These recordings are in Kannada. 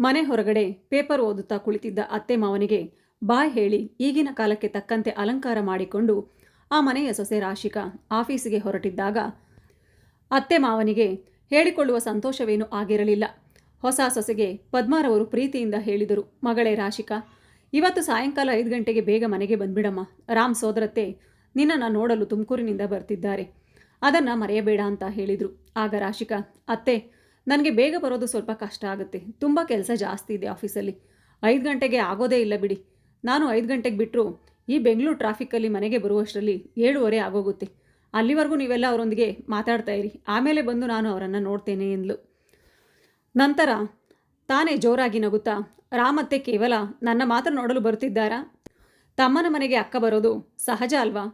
ಮನೆ ಹೊರಗಡೆ ಪೇಪರ್ ಓದುತ್ತಾ ಕುಳಿತಿದ್ದ ಅತ್ತೆ ಮಾವನಿಗೆ ಬಾಯ್ ಹೇಳಿ ಈಗಿನ ಕಾಲಕ್ಕೆ ತಕ್ಕಂತೆ ಅಲಂಕಾರ ಮಾಡಿಕೊಂಡು ಆ ಮನೆಯ ಸೊಸೆ ರಾಶಿಕಾ ಆಫೀಸಿಗೆ ಹೊರಟಿದ್ದಾಗ ಅತ್ತೆ ಮಾವನಿಗೆ ಹೇಳಿಕೊಳ್ಳುವ ಸಂತೋಷವೇನೂ ಆಗಿರಲಿಲ್ಲ. ಹೊಸ ಸೊಸೆಗೆ ಪದ್ಮಾರವರು ಪ್ರೀತಿಯಿಂದ ಹೇಳಿದರು, ಮಗಳೇ ರಾಶಿಕಾ, ಇವತ್ತು ಸಾಯಂಕಾಲ ಐದು ಗಂಟೆಗೆ ಬೇಗ ಮನೆಗೆ ಬಂದ್ಬಿಡಮ್ಮ. ರಾಮ್ ಸೋದರತ್ತೆ, ನಿನ್ನನ್ನು ನೋಡಲು ತುಮಕೂರಿನಿಂದ ಬರ್ತಿದ್ದಾರೆ. ಅದನ್ನು ಮರೆಯಬೇಡ ಅಂತ ಹೇಳಿದರು. ಆಗ ರಾಶಿಕಾ, ಅತ್ತೆ ನನಗೆ ಬೇಗ ಬರೋದು ಸ್ವಲ್ಪ ಕಷ್ಟ ಆಗುತ್ತೆ. ತುಂಬ ಕೆಲಸ ಜಾಸ್ತಿ ಇದೆ ಆಫೀಸಲ್ಲಿ. ಐದು ಗಂಟೆಗೆ ಆಗೋದೇ ಇಲ್ಲ ಬಿಡಿ. ನಾನು ಐದು ಗಂಟೆಗೆ ಬಿಟ್ಟರು ಈ ಬೆಂಗಳೂರು ಟ್ರಾಫಿಕ್ಕಲ್ಲಿ ಮನೆಗೆ ಬರುವಷ್ಟರಲ್ಲಿ ಏಳುವರೆ ಆಗೋಗುತ್ತೆ. ಅಲ್ಲಿವರೆಗೂ ನೀವೆಲ್ಲ ಅವರೊಂದಿಗೆ ಮಾತಾಡ್ತಾ ಇರಿ. ಆಮೇಲೆ ಬಂದು ನಾನು ಅವರನ್ನು ನೋಡ್ತೇನೆ ಎಂದ್ಲು. ನಂತರ ತಾನೇ ಜೋರಾಗಿ ನಗುತ್ತಾ ರಾಮತ್ತೆ ಕೇವಲ ನನ್ನ ಮಾತ್ರ ನೋಡಲು ಬರುತ್ತಿದ್ದಾರಾ ತಮ್ಮನ ಮನೆಗೆ ಅಕ್ಕ ಬರೋದು ಸಹಜ ಅಲ್ವಾ?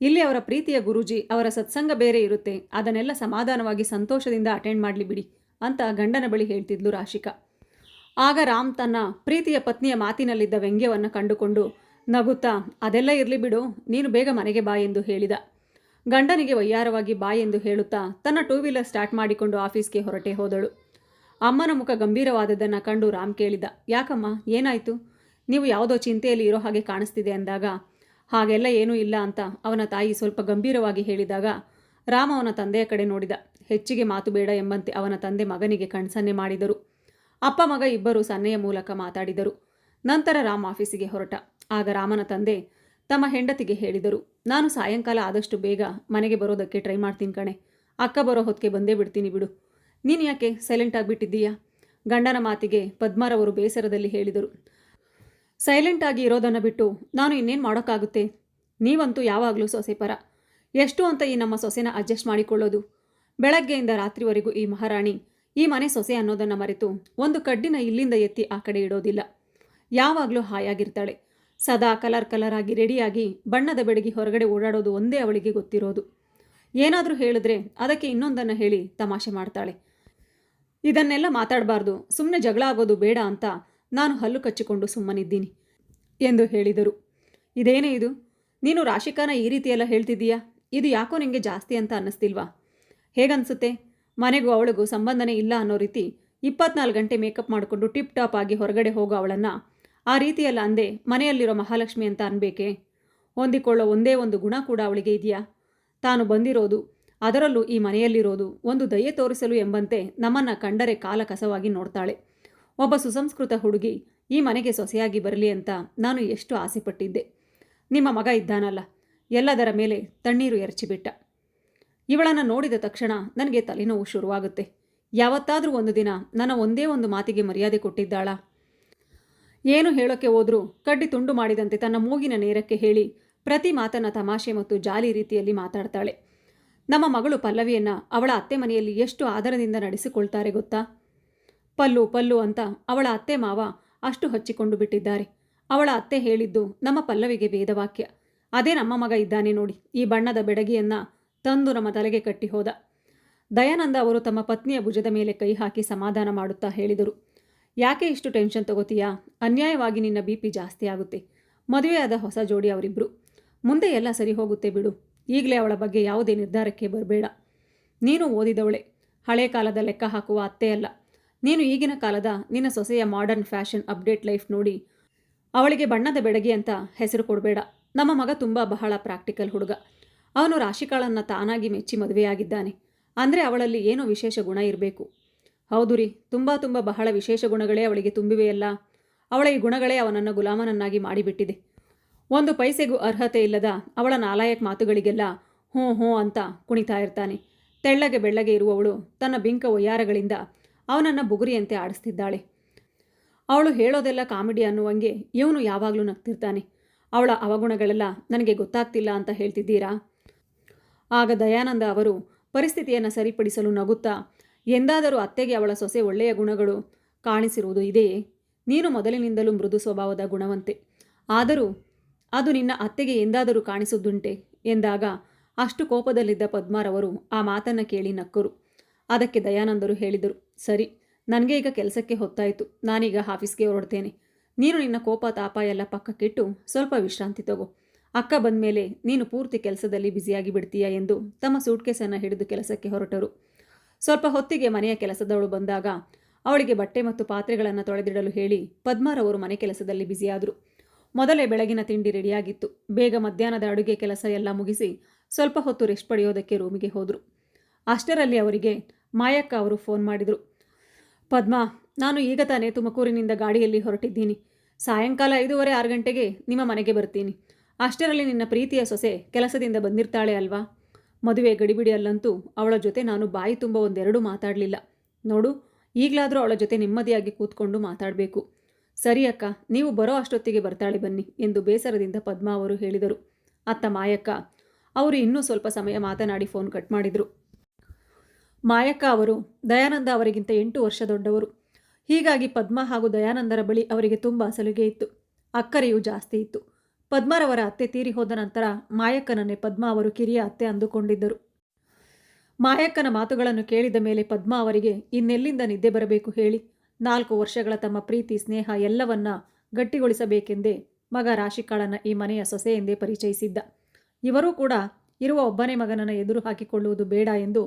ಇಲ್ಲಿ ಅವರ ಪ್ರೀತಿಯ ಗುರೂಜಿ ಅವರ ಸತ್ಸಂಗ ಬೇರೆ ಇರುತ್ತೆ. ಅದನ್ನೆಲ್ಲ ಸಮಾಧಾನವಾಗಿ, ಸಂತೋಷದಿಂದ ಅಟೆಂಡ್ ಮಾಡಲಿ ಬಿಡಿ. ಅಂತ ಗಂಡನ ಬಳಿ ಹೇಳ್ತಿದ್ಲು ರಾಶಿಕಾ. ಆಗ ರಾಮ್ ತನ್ನ ಪ್ರೀತಿಯ ಪತ್ನಿಯ ಮಾತಿನಲ್ಲಿದ್ದ ವ್ಯಂಗ್ಯವನ್ನು ಕಂಡುಕೊಂಡು, ನಗುತ್ತಾ, ಅದೆಲ್ಲ ಇರಲಿ ಬಿಡು, ನೀನು ಬೇಗ ಮನೆಗೆ ಬಾ ಎಂದು ಹೇಳಿದ. ಗಂಡನಿಗೆ ವಯ್ಯಾರವಾಗಿ ಬಾ ಎಂದು ಹೇಳುತ್ತಾ ತನ್ನ ಟೂ ವೀಲರ್ ಸ್ಟಾರ್ಟ್ ಮಾಡಿಕೊಂಡು ಆಫೀಸ್ಗೆ ಹೊರಟೆ ಹೋದಳು. ಅಮ್ಮನ ಮುಖ ಗಂಭೀರವಾದದ್ದನ್ನು ಕಂಡು ರಾಮ್ ಕೇಳಿದ, ಯಾಕಮ್ಮ, ಏನಾಯಿತು? ನೀವು ಯಾವುದೋ ಚಿಂತೆಯಲ್ಲಿ ಇರೋ ಹಾಗೆ ಕಾಣಿಸ್ತಿದೆ ಅಂದಾಗ, ಹಾಗೆಲ್ಲ ಏನೂ ಇಲ್ಲ ಅಂತ ಅವನ ತಾಯಿ ಸ್ವಲ್ಪ ಗಂಭೀರವಾಗಿ ಹೇಳಿದಾಗ, ರಾಮ ಅವನ ತಂದೆಯ ಕಡೆ ನೋಡಿದ. ಹೆಚ್ಚಿಗೆ ಮಾತು ಬೇಡ ಎಂಬಂತೆ ಅವನ ತಂದೆ ಮಗನಿಗೆ ಕಣ್ಸನ್ನೆ ಮಾಡಿದರು. ಅಪ್ಪ ಮಗ ಇಬ್ಬರು ಸನ್ನೆಯ ಮೂಲಕ ಮಾತಾಡಿದರು. ನಂತರ ರಾಮ್ ಆಫೀಸಿಗೆ ಹೊರಟ. ಆಗ ರಾಮನ ತಂದೆ ತಮ್ಮ ಹೆಂಡತಿಗೆ ಹೇಳಿದರು, ನಾನು ಸಾಯಂಕಾಲ ಆದಷ್ಟು ಬೇಗ ಮನೆಗೆ ಬರೋದಕ್ಕೆ ಟ್ರೈ ಮಾಡ್ತೀನಿ ಕಣೆ. ಅಕ್ಕ ಬರೋ ಹೊತ್ತಿಗೆ ಬಂದೇ ಬಿಡ್ತೀನಿ ಬಿಡು. ನೀನು ಯಾಕೆ ಸೈಲೆಂಟ್ ಆಗಿಬಿಟ್ಟಿದ್ದೀಯಾ? ಗಂಡನ ಮಾತಿಗೆ ಪದ್ಮಾರವರು ಬೇಸರದಲ್ಲಿ ಹೇಳಿದರು, ಸೈಲೆಂಟ್ ಆಗಿ ಇರೋದನ್ನು ಬಿಟ್ಟು ನಾನು ಇನ್ನೇನು ಮಾಡೋಕ್ಕಾಗುತ್ತೆ? ನೀವಂತೂ ಯಾವಾಗಲೂ ಸೊಸೆ ಪರ. ಎಷ್ಟು ಅಂತ ಈ ನಮ್ಮ ಸೊಸೆನ ಅಡ್ಜಸ್ಟ್ ಮಾಡಿಕೊಳ್ಳೋದು? ಬೆಳಗ್ಗೆಯಿಂದ ರಾತ್ರಿವರೆಗೂ ಈ ಮಹಾರಾಣಿ ಈ ಮನೆ ಸೊಸೆ ಅನ್ನೋದನ್ನು ಮರೆತು ಒಂದು ಕಡ್ಡಿನ ಇಲ್ಲಿಂದ ಎತ್ತಿ ಆ ಕಡೆ ಇಡೋದಿಲ್ಲ. ಯಾವಾಗಲೂ ಹಾಯಾಗಿರ್ತಾಳೆ. ಸದಾ ಕಲರ್ ಕಲರ್ ಆಗಿ ರೆಡಿಯಾಗಿ ಬಣ್ಣದ ಬೆಡಗಿ ಹೊರಗಡೆ ಓಡಾಡೋದು ಒಂದೇ ಅವಳಿಗೆ ಗೊತ್ತಿರೋದು. ಏನಾದರೂ ಹೇಳಿದ್ರೆ ಅದಕ್ಕೆ ಇನ್ನೊಂದನ್ನು ಹೇಳಿ ತಮಾಷೆ ಮಾಡ್ತಾಳೆ. ಇದನ್ನೆಲ್ಲ ಮಾತಾಡಬಾರ್ದು ಸುಮ್ಮನೆ ಜಗಳ ಆಗೋದು ಬೇಡ ಅಂತ ನಾನು ಹಲ್ಲು ಕಚ್ಚಿಕೊಂಡು ಸುಮ್ಮನಿದ್ದೀನಿ ಎಂದು ಹೇಳಿದರು. ಇದೇನೇ ಇದು? ನೀನು ರಾಶಿಕಾನ ಈ ರೀತಿಯೆಲ್ಲ ಹೇಳ್ತಿದ್ದೀಯಾ? ಇದು ಯಾಕೋ ನಿಮಗೆ ಜಾಸ್ತಿ ಅಂತ ಅನ್ನಿಸ್ತಿಲ್ವಾ? ಹೇಗನ್ಸುತ್ತೆ? ಮನೆಗೂ ಅವಳಿಗೂ ಸಂಬಂಧನೇ ಇಲ್ಲ ಅನ್ನೋ ರೀತಿ ಇಪ್ಪತ್ನಾಲ್ಕು ಗಂಟೆ ಮೇಕಪ್ ಮಾಡಿಕೊಂಡು ಟಿಪ್ ಟಾಪ್ ಆಗಿ ಹೊರಗಡೆ ಹೋಗೋ ಅವಳನ್ನು ಆ ರೀತಿಯೆಲ್ಲ ಅಂದೆ ಮನೆಯಲ್ಲಿರೋ ಮಹಾಲಕ್ಷ್ಮಿ ಅಂತ ಅನ್ಬೇಕೆ? ಹೊಂದಿಕೊಳ್ಳೋ ಒಂದೇ ಒಂದು ಗುಣ ಕೂಡ ಅವಳಿಗೆ ಇದೆಯಾ? ತಾನು ಬಂದಿರೋದು, ಅದರಲ್ಲೂ ಈ ಮನೆಯಲ್ಲಿರೋದು ಒಂದು ದಯೆ ತೋರಿಸಲು ಎಂಬಂತೆ ನಮ್ಮನ್ನು ಕಂಡರೆ ಕಾಲ ಕಸವಾಗಿ ನೋಡ್ತಾಳೆ. ಒಬ್ಬ ಸುಸಂಸ್ಕೃತ ಹುಡುಗಿ, ಈ ಮನೆಗೆ ಸೊಸೆಯಾಗಿ ಬರಲಿ ಅಂತ ನಾನು ಎಷ್ಟು ಆಸೆಪಟ್ಟಿದ್ದೆ. ನಿಮ್ಮ ಮಗ ಇದ್ದಾನಲ್ಲ, ಎಲ್ಲದರ ಮೇಲೆ ತಣ್ಣೀರು ಎರಚಿಬಿಟ್ಟ. ಇವಳನ್ನು ನೋಡಿದ ತಕ್ಷಣ ನನಗೆ ತಲೆನೋವು ಶುರುವಾಗುತ್ತೆ. ಯಾವತ್ತಾದರೂ ಒಂದು ದಿನ ನನ್ನ ಒಂದೇ ಒಂದು ಮಾತಿಗೆ ಮರ್ಯಾದೆ ಕೊಟ್ಟಿದ್ದಾಳ. ಏನು ಹೇಳೋಕ್ಕೆ ಹೋದರೂ ಕಡ್ಡಿ ತುಂಡು ಮಾಡಿದಂತೆ ತನ್ನ ಮೂಗಿನ ನೇರಕ್ಕೆ ಹೇಳಿ ಪ್ರತಿ ಮಾತನ್ನು ತಮಾಷೆ ಮತ್ತು ಜಾಲಿ ರೀತಿಯಲ್ಲಿ ಮಾತಾಡ್ತಾಳೆ. ನಮ್ಮ ಮಗಳು ಪಲ್ಲವಿಯನ್ನು ಅವಳ ಅತ್ತೆ ಮನೆಯಲ್ಲಿ ಎಷ್ಟು ಆದರದಿಂದ ನಡೆಸಿಕೊಳ್ತಾರೆ ಗೊತ್ತಾ? ಪಲ್ಲು ಪಲ್ಲು ಅಂತ ಅವಳ ಅತ್ತೆ ಮಾವ ಅಷ್ಟು ಹಚ್ಚಿಕೊಂಡು ಬಿಟ್ಟಿದ್ದಾರೆ. ಅವಳ ಅತ್ತೆ ಹೇಳಿದ್ದು ನಮ್ಮ ಪಲ್ಲವಿಗೆ ವೇದವಾಕ್ಯ. ಅದೇ ನಮ್ಮ ಮಗ ಇದ್ದಾನೆ ನೋಡಿ, ಈ ಬಣ್ಣದ ಬೆಡಗಿಯನ್ನ ತಂದು ನಮ್ಮ ತಲೆಗೆ ಕಟ್ಟಿ ಹೋದ ದಯಾನಂದ ಅವರು ತಮ್ಮ ಪತ್ನಿಯ ಭುಜದ ಮೇಲೆ ಕೈ ಹಾಕಿ ಸಮಾಧಾನ ಮಾಡುತ್ತಾ ಹೇಳಿದರು, ಯಾಕೆ ಇಷ್ಟು ಟೆನ್ಷನ್ ತಗೋತೀಯಾ? ಅನ್ಯಾಯವಾಗಿ ನಿನ್ನ ಬಿ ಪಿ ಜಾಸ್ತಿ ಆಗುತ್ತೆ. ಮದುವೆಯಾದ ಹೊಸ ಜೋಡಿ ಅವರಿಬ್ಬರು ಮುಂದೆ ಎಲ್ಲ ಸರಿ ಹೋಗುತ್ತೆ ಬಿಡು. ಈಗಲೇ ಅವಳ ಬಗ್ಗೆ ಯಾವುದೇ ನಿರ್ಧಾರಕ್ಕೆ ಬರಬೇಡ. ನೀನು ಓದಿದವಳೆ. ಹಳೆ ಕಾಲದ ಲೆಕ್ಕ ಹಾಕುವ ಅತ್ತೆಯಲ್ಲ ನೀನು ಈಗಿನ ಕಾಲದ ನಿನ್ನ ಸೊಸೆಯ ಮಾಡರ್ನ್ ಫ್ಯಾಷನ್ ಅಪ್ಡೇಟ್ ಲೈಫ್ ನೋಡಿ. ಅವಳಿಗೆ ಬಣ್ಣದ ಬೆಡಗಿ ಅಂತ ಹೆಸರು ಕೊಡಬೇಡ. ನಮ್ಮ ಮಗ ತುಂಬ ಬಹಳ ಪ್ರಾಕ್ಟಿಕಲ್ ಹುಡುಗ. ಅವನು ರಾಶಿಕಾಳನ್ನು ತಾನಾಗಿ ಮೆಚ್ಚಿ ಮದುವೆಯಾಗಿದ್ದಾನೆ. ಅಂದರೆ ಅವಳಲ್ಲಿ ಏನೋ ವಿಶೇಷ ಗುಣ ಇರಬೇಕು. ಹೌದು ರೀ, ತುಂಬ ತುಂಬ ಬಹಳ ವಿಶೇಷ ಗುಣಗಳೇ ಅವಳಿಗೆ ತುಂಬಿವೆಯಲ್ಲ. ಅವಳ ಈ ಗುಣಗಳೇ ಅವನನ್ನು ಗುಲಾಮನನ್ನಾಗಿ ಮಾಡಿಬಿಟ್ಟಿದೆ. ಒಂದು ಪೈಸೆಗೂ ಅರ್ಹತೆ ಇಲ್ಲದ ಅವಳ ನಾಲಾಯಕ್ ಮಾತುಗಳಿಗೆಲ್ಲ ಹ್ಞೂ ಹ್ಞೂ ಅಂತ ಕುಣಿತಾ ಇರ್ತಾನೆ. ತೆಳ್ಳಗೆ ಬೆಳ್ಳಗೆ ಇರುವವಳು ತನ್ನ ಬಿಂಕ ಒಯ್ಯಾರಗಳಿಂದ ಅವನನ್ನು ಬುಗುರಿಯಂತೆ ಆಡಿಸ್ತಿದ್ದಾಳೆ. ಅವಳು ಹೇಳೋದೆಲ್ಲ ಕಾಮಿಡಿ ಅನ್ನುವಂಗೆ ಇವನು ಯಾವಾಗಲೂ ನಗ್ತಿರ್ತಾನೆ. ಅವಳ ಅವಗುಣಗಳೆಲ್ಲ ನನಗೆ ಗೊತ್ತಾಗ್ತಿಲ್ಲ ಅಂತ ಹೇಳ್ತಿದ್ದೀರಾ? ಆಗ ದಯಾನಂದ ಅವರು, ಪರಿಸ್ಥಿತಿಯನ್ನು ಸರಿಪಡಿಸಲು ನಗುತ್ತಾ, ಎಂದಾದರೂ ಅತ್ತೆಗೆ ಅವಳ ಸೊಸೆ ಒಳ್ಳೆಯ ಗುಣಗಳು ಕಾಣಿಸಿರುವುದು ಇದೆಯೇ ನೀನು ಮೊದಲಿನಿಂದಲೂ ಮೃದು ಸ್ವಭಾವದ ಗುಣವಂತೆ. ಆದರೂ ಅದು ನಿನ್ನ ಅತ್ತೆಗೆ ಎಂದಾದರೂ ಕಾಣಿಸುದುಂಟೆ ಎಂದಾಗ ಅಷ್ಟು ಕೋಪದಲ್ಲಿದ್ದ ಪದ್ಮಾರವರು ಆ ಮಾತನ್ನು ಕೇಳಿ ನಕ್ಕರು. ಅದಕ್ಕೆ ದಯಾನಂದರು ಹೇಳಿದರು, ಸರಿ, ನನಗೆ ಈಗ ಕೆಲಸಕ್ಕೆ ಹೊತ್ತಾಯಿತು. ನಾನೀಗ ಆಫೀಸ್ಗೆ ಹೊರಡ್ತೇನೆ. ನೀನು ನಿನ್ನ ಕೋಪ ತಾಪ ಎಲ್ಲ ಪಕ್ಕಕ್ಕಿಟ್ಟು ಸ್ವಲ್ಪ ವಿಶ್ರಾಂತಿ ತಗೋ. ಅಕ್ಕ ಬಂದಮೇಲೆ, ನೀನು ಪೂರ್ತಿ ಕೆಲಸದಲ್ಲಿ ಬ್ಯುಸಿಯಾಗಿ ಬಿಡ್ತೀಯಾ ಎಂದು ತಮ್ಮ ಸೂಟ್ಕೇಸನ್ನು ಹಿಡಿದು ಕೆಲಸಕ್ಕೆ ಹೊರಟರು. ಸ್ವಲ್ಪ ಹೊತ್ತಿಗೆ ಮನೆಯ ಕೆಲಸದವಳು ಬಂದಾಗ, ಅವಳಿಗೆ ಬಟ್ಟೆ ಮತ್ತು ಪಾತ್ರೆಗಳನ್ನು ತೊಳೆದಿಡಲು ಹೇಳಿ ಪದ್ಮಾರವರು ಮನೆ ಕೆಲಸದಲ್ಲಿ ಬ್ಯುಸಿಯಾದರು. ಮೊದಲೇ ಬೆಳಗಿನ ತಿಂಡಿ ರೆಡಿಯಾಗಿತ್ತು. ಬೇಗ ಮಧ್ಯಾಹ್ನದ ಅಡುಗೆ ಕೆಲಸ ಎಲ್ಲ ಮುಗಿಸಿ ಸ್ವಲ್ಪ ಹೊತ್ತು ರೆಸ್ಟ್ ಪಡೆಯೋದಕ್ಕೆ ರೂಮಿಗೆ ಹೋದರು. ಅಷ್ಟರಲ್ಲಿ ಅವರಿಗೆ ಮಾಯಕ್ಕ ಅವರು ಫೋನ್ ಮಾಡಿದರು. ಪದ್ಮಾ, ನಾನು ಈಗ ತಾನೇ ತುಮಕೂರಿನಿಂದ ಗಾಡಿಯಲ್ಲಿ ಹೊರಟಿದ್ದೀನಿ. ಸಾಯಂಕಾಲ ಐದೂವರೆ ಆರು ಗಂಟೆಗೆ ನಿಮ್ಮ ಮನೆಗೆ ಬರ್ತೀನಿ. ಅಷ್ಟರಲ್ಲಿ ನಿನ್ನ ಪ್ರೀತಿಯ ಸೊಸೆ ಕೆಲಸದಿಂದ ಬಂದಿರ್ತಾಳೆ ಅಲ್ವಾ? ಮದುವೆ ಗಡಿಬಿಡಿಯಲ್ಲಂತೂ ಅವಳ ಜೊತೆ ನಾನು ಬಾಯಿ ತುಂಬ ಒಂದೆರಡು ಮಾತಾಡಲಿಲ್ಲ. ನೋಡು, ಈಗಲಾದರೂ ಅವಳ ಜೊತೆ ನೆಮ್ಮದಿಯಾಗಿ ಕೂತ್ಕೊಂಡು ಮಾತಾಡಬೇಕು. ಸರಿ ಅಕ್ಕ, ನೀವು ಬರೋ ಅಷ್ಟೊತ್ತಿಗೆ ಬರ್ತಾಳೆ ಬನ್ನಿ ಎಂದು ಬೇಸರದಿಂದ ಪದ್ಮಾ ಅವರು ಹೇಳಿದರು. ಅತ್ತ ಮಾಯಕ್ಕ, ಅವರು ಇನ್ನೂ ಸ್ವಲ್ಪ ಸಮಯ ಮಾತನಾಡಿ ಫೋನ್ ಕಟ್ ಮಾಡಿದರು. ಮಾಯಕ್ಕ ಅವರು, ದಯಾನಂದ ಅವರಿಗಿಂತ ಎಂಟು ವರ್ಷ ದೊಡ್ಡವರು. ಹೀಗಾಗಿ ಪದ್ಮ ಹಾಗೂ ದಯಾನಂದರ ಬಳಿ ಅವರಿಗೆ ತುಂಬ ಸಲುಗೆ ಇತ್ತು. ಅಕ್ಕರೆಯೂ ಜಾಸ್ತಿ ಇತ್ತು. ಪದ್ಮರವರ ಅತ್ತೆ ತೀರಿ ಹೋದ ನಂತರ ಮಾಯಕ್ಕನನ್ನೇ ಪದ್ಮ ಅವರು ಕಿರಿಯ ಅತ್ತೆ ಅಂದುಕೊಂಡಿದ್ದರು. ಮಾಯಕ್ಕನ ಮಾತುಗಳನ್ನು ಕೇಳಿದ ಮೇಲೆ ಪದ್ಮ ಅವರಿಗೆ ಇನ್ನೆಲ್ಲಿಂದ ನಿದ್ದೆ ಬರಬೇಕು ಹೇಳಿ. ನಾಲ್ಕು ವರ್ಷಗಳ ತಮ್ಮ ಪ್ರೀತಿ, ಸ್ನೇಹ ಎಲ್ಲವನ್ನ ಗಟ್ಟಿಗೊಳಿಸಬೇಕೆಂದೇ ಮಗ ರಾಶಿಕಾಳನ ಈ ಮನೆಯ ಸೊಸೆ ಎಂದೇ ಪರಿಚಯಿಸಿದ್ದ. ಇವರೂ ಕೂಡ ಇರುವ ಒಬ್ಬನೇ ಮಗನನ್ನು ಎದುರು ಹಾಕಿಕೊಳ್ಳುವುದು ಬೇಡ ಎಂದು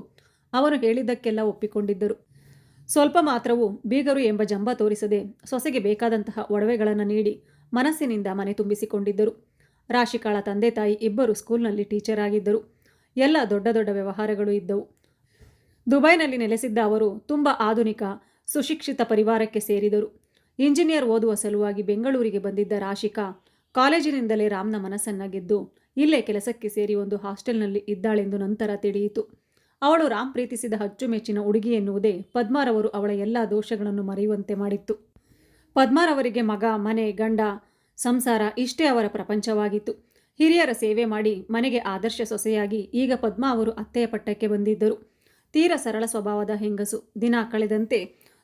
ಅವನು ಹೇಳಿದ್ದಕ್ಕೆಲ್ಲ ಒಪ್ಪಿಕೊಂಡಿದ್ದರು. ಸ್ವಲ್ಪ ಮಾತ್ರವೂ ಬೀಗರು ಎಂಬ ಜಂಬ ತೋರಿಸದೆ ಸೊಸೆಗೆ ಬೇಕಾದಂತಹ ಒಡವೆಗಳನ್ನು ನೀಡಿ ಮನಸ್ಸಿನಿಂದ ಮನೆ ತುಂಬಿಸಿಕೊಂಡಿದ್ದರು. ರಾಶಿಕಾಳ ತಂದೆ ತಾಯಿ ಇಬ್ಬರು ಸ್ಕೂಲ್ನಲ್ಲಿ ಟೀಚರ್ ಆಗಿದ್ದರು. ಎಲ್ಲ ದೊಡ್ಡ ದೊಡ್ಡ ವ್ಯವಹಾರಗಳು ಇದ್ದವು. ದುಬೈನಲ್ಲಿ ನೆಲೆಸಿದ್ದ ಅವರು ತುಂಬ ಆಧುನಿಕ, ಸುಶಿಕ್ಷಿತ ಪರಿವಾರಕ್ಕೆ ಸೇರಿದರು. ಇಂಜಿನಿಯರ್ ಓದುವ ಸಲುವಾಗಿ ಬೆಂಗಳೂರಿಗೆ ಬಂದಿದ್ದ ರಾಶಿಕಾ ಕಾಲೇಜಿನಿಂದಲೇ ರಾಮ್ನ ಮನಸ್ಸನ್ನ ಗೆದ್ದು ಇಲ್ಲೇ ಕೆಲಸಕ್ಕೆ ಸೇರಿ ಒಂದು ಹಾಸ್ಟೆಲ್ನಲ್ಲಿ ಇದ್ದಾಳೆಂದು ನಂತರ ತಿಳಿಯಿತು. ಅವಳು ರಾಮ್ ಪ್ರೀತಿಸಿದ ಅಚ್ಚುಮೆಚ್ಚಿನ ಹುಡುಗಿ ಎನ್ನುವುದೇ ಪದ್ಮಾರವರು ಅವಳ ಎಲ್ಲ ದೋಷಗಳನ್ನು ಮರೆಯುವಂತೆ ಮಾಡಿತ್ತು. ಪದ್ಮಾರವರಿಗೆ ಮಗ, ಮನೆ, ಗಂಡ, ಸಂಸಾರ ಇಷ್ಟೇ ಅವರ ಪ್ರಪಂಚವಾಗಿತ್ತು. ಹಿರಿಯರ ಸೇವೆ ಮಾಡಿ ಮನೆಗೆ ಆದರ್ಶ ಸೊಸೆಯಾಗಿ ಈಗ ಪದ್ಮ ಅವರು ಅತ್ತೆಯ ಪಟ್ಟಕ್ಕೆ ಬಂದಿದ್ದರು. ತೀರ ಸರಳ ಸ್ವಭಾವದ ಹೆಂಗಸು. ದಿನ ಕಳೆದಂತೆ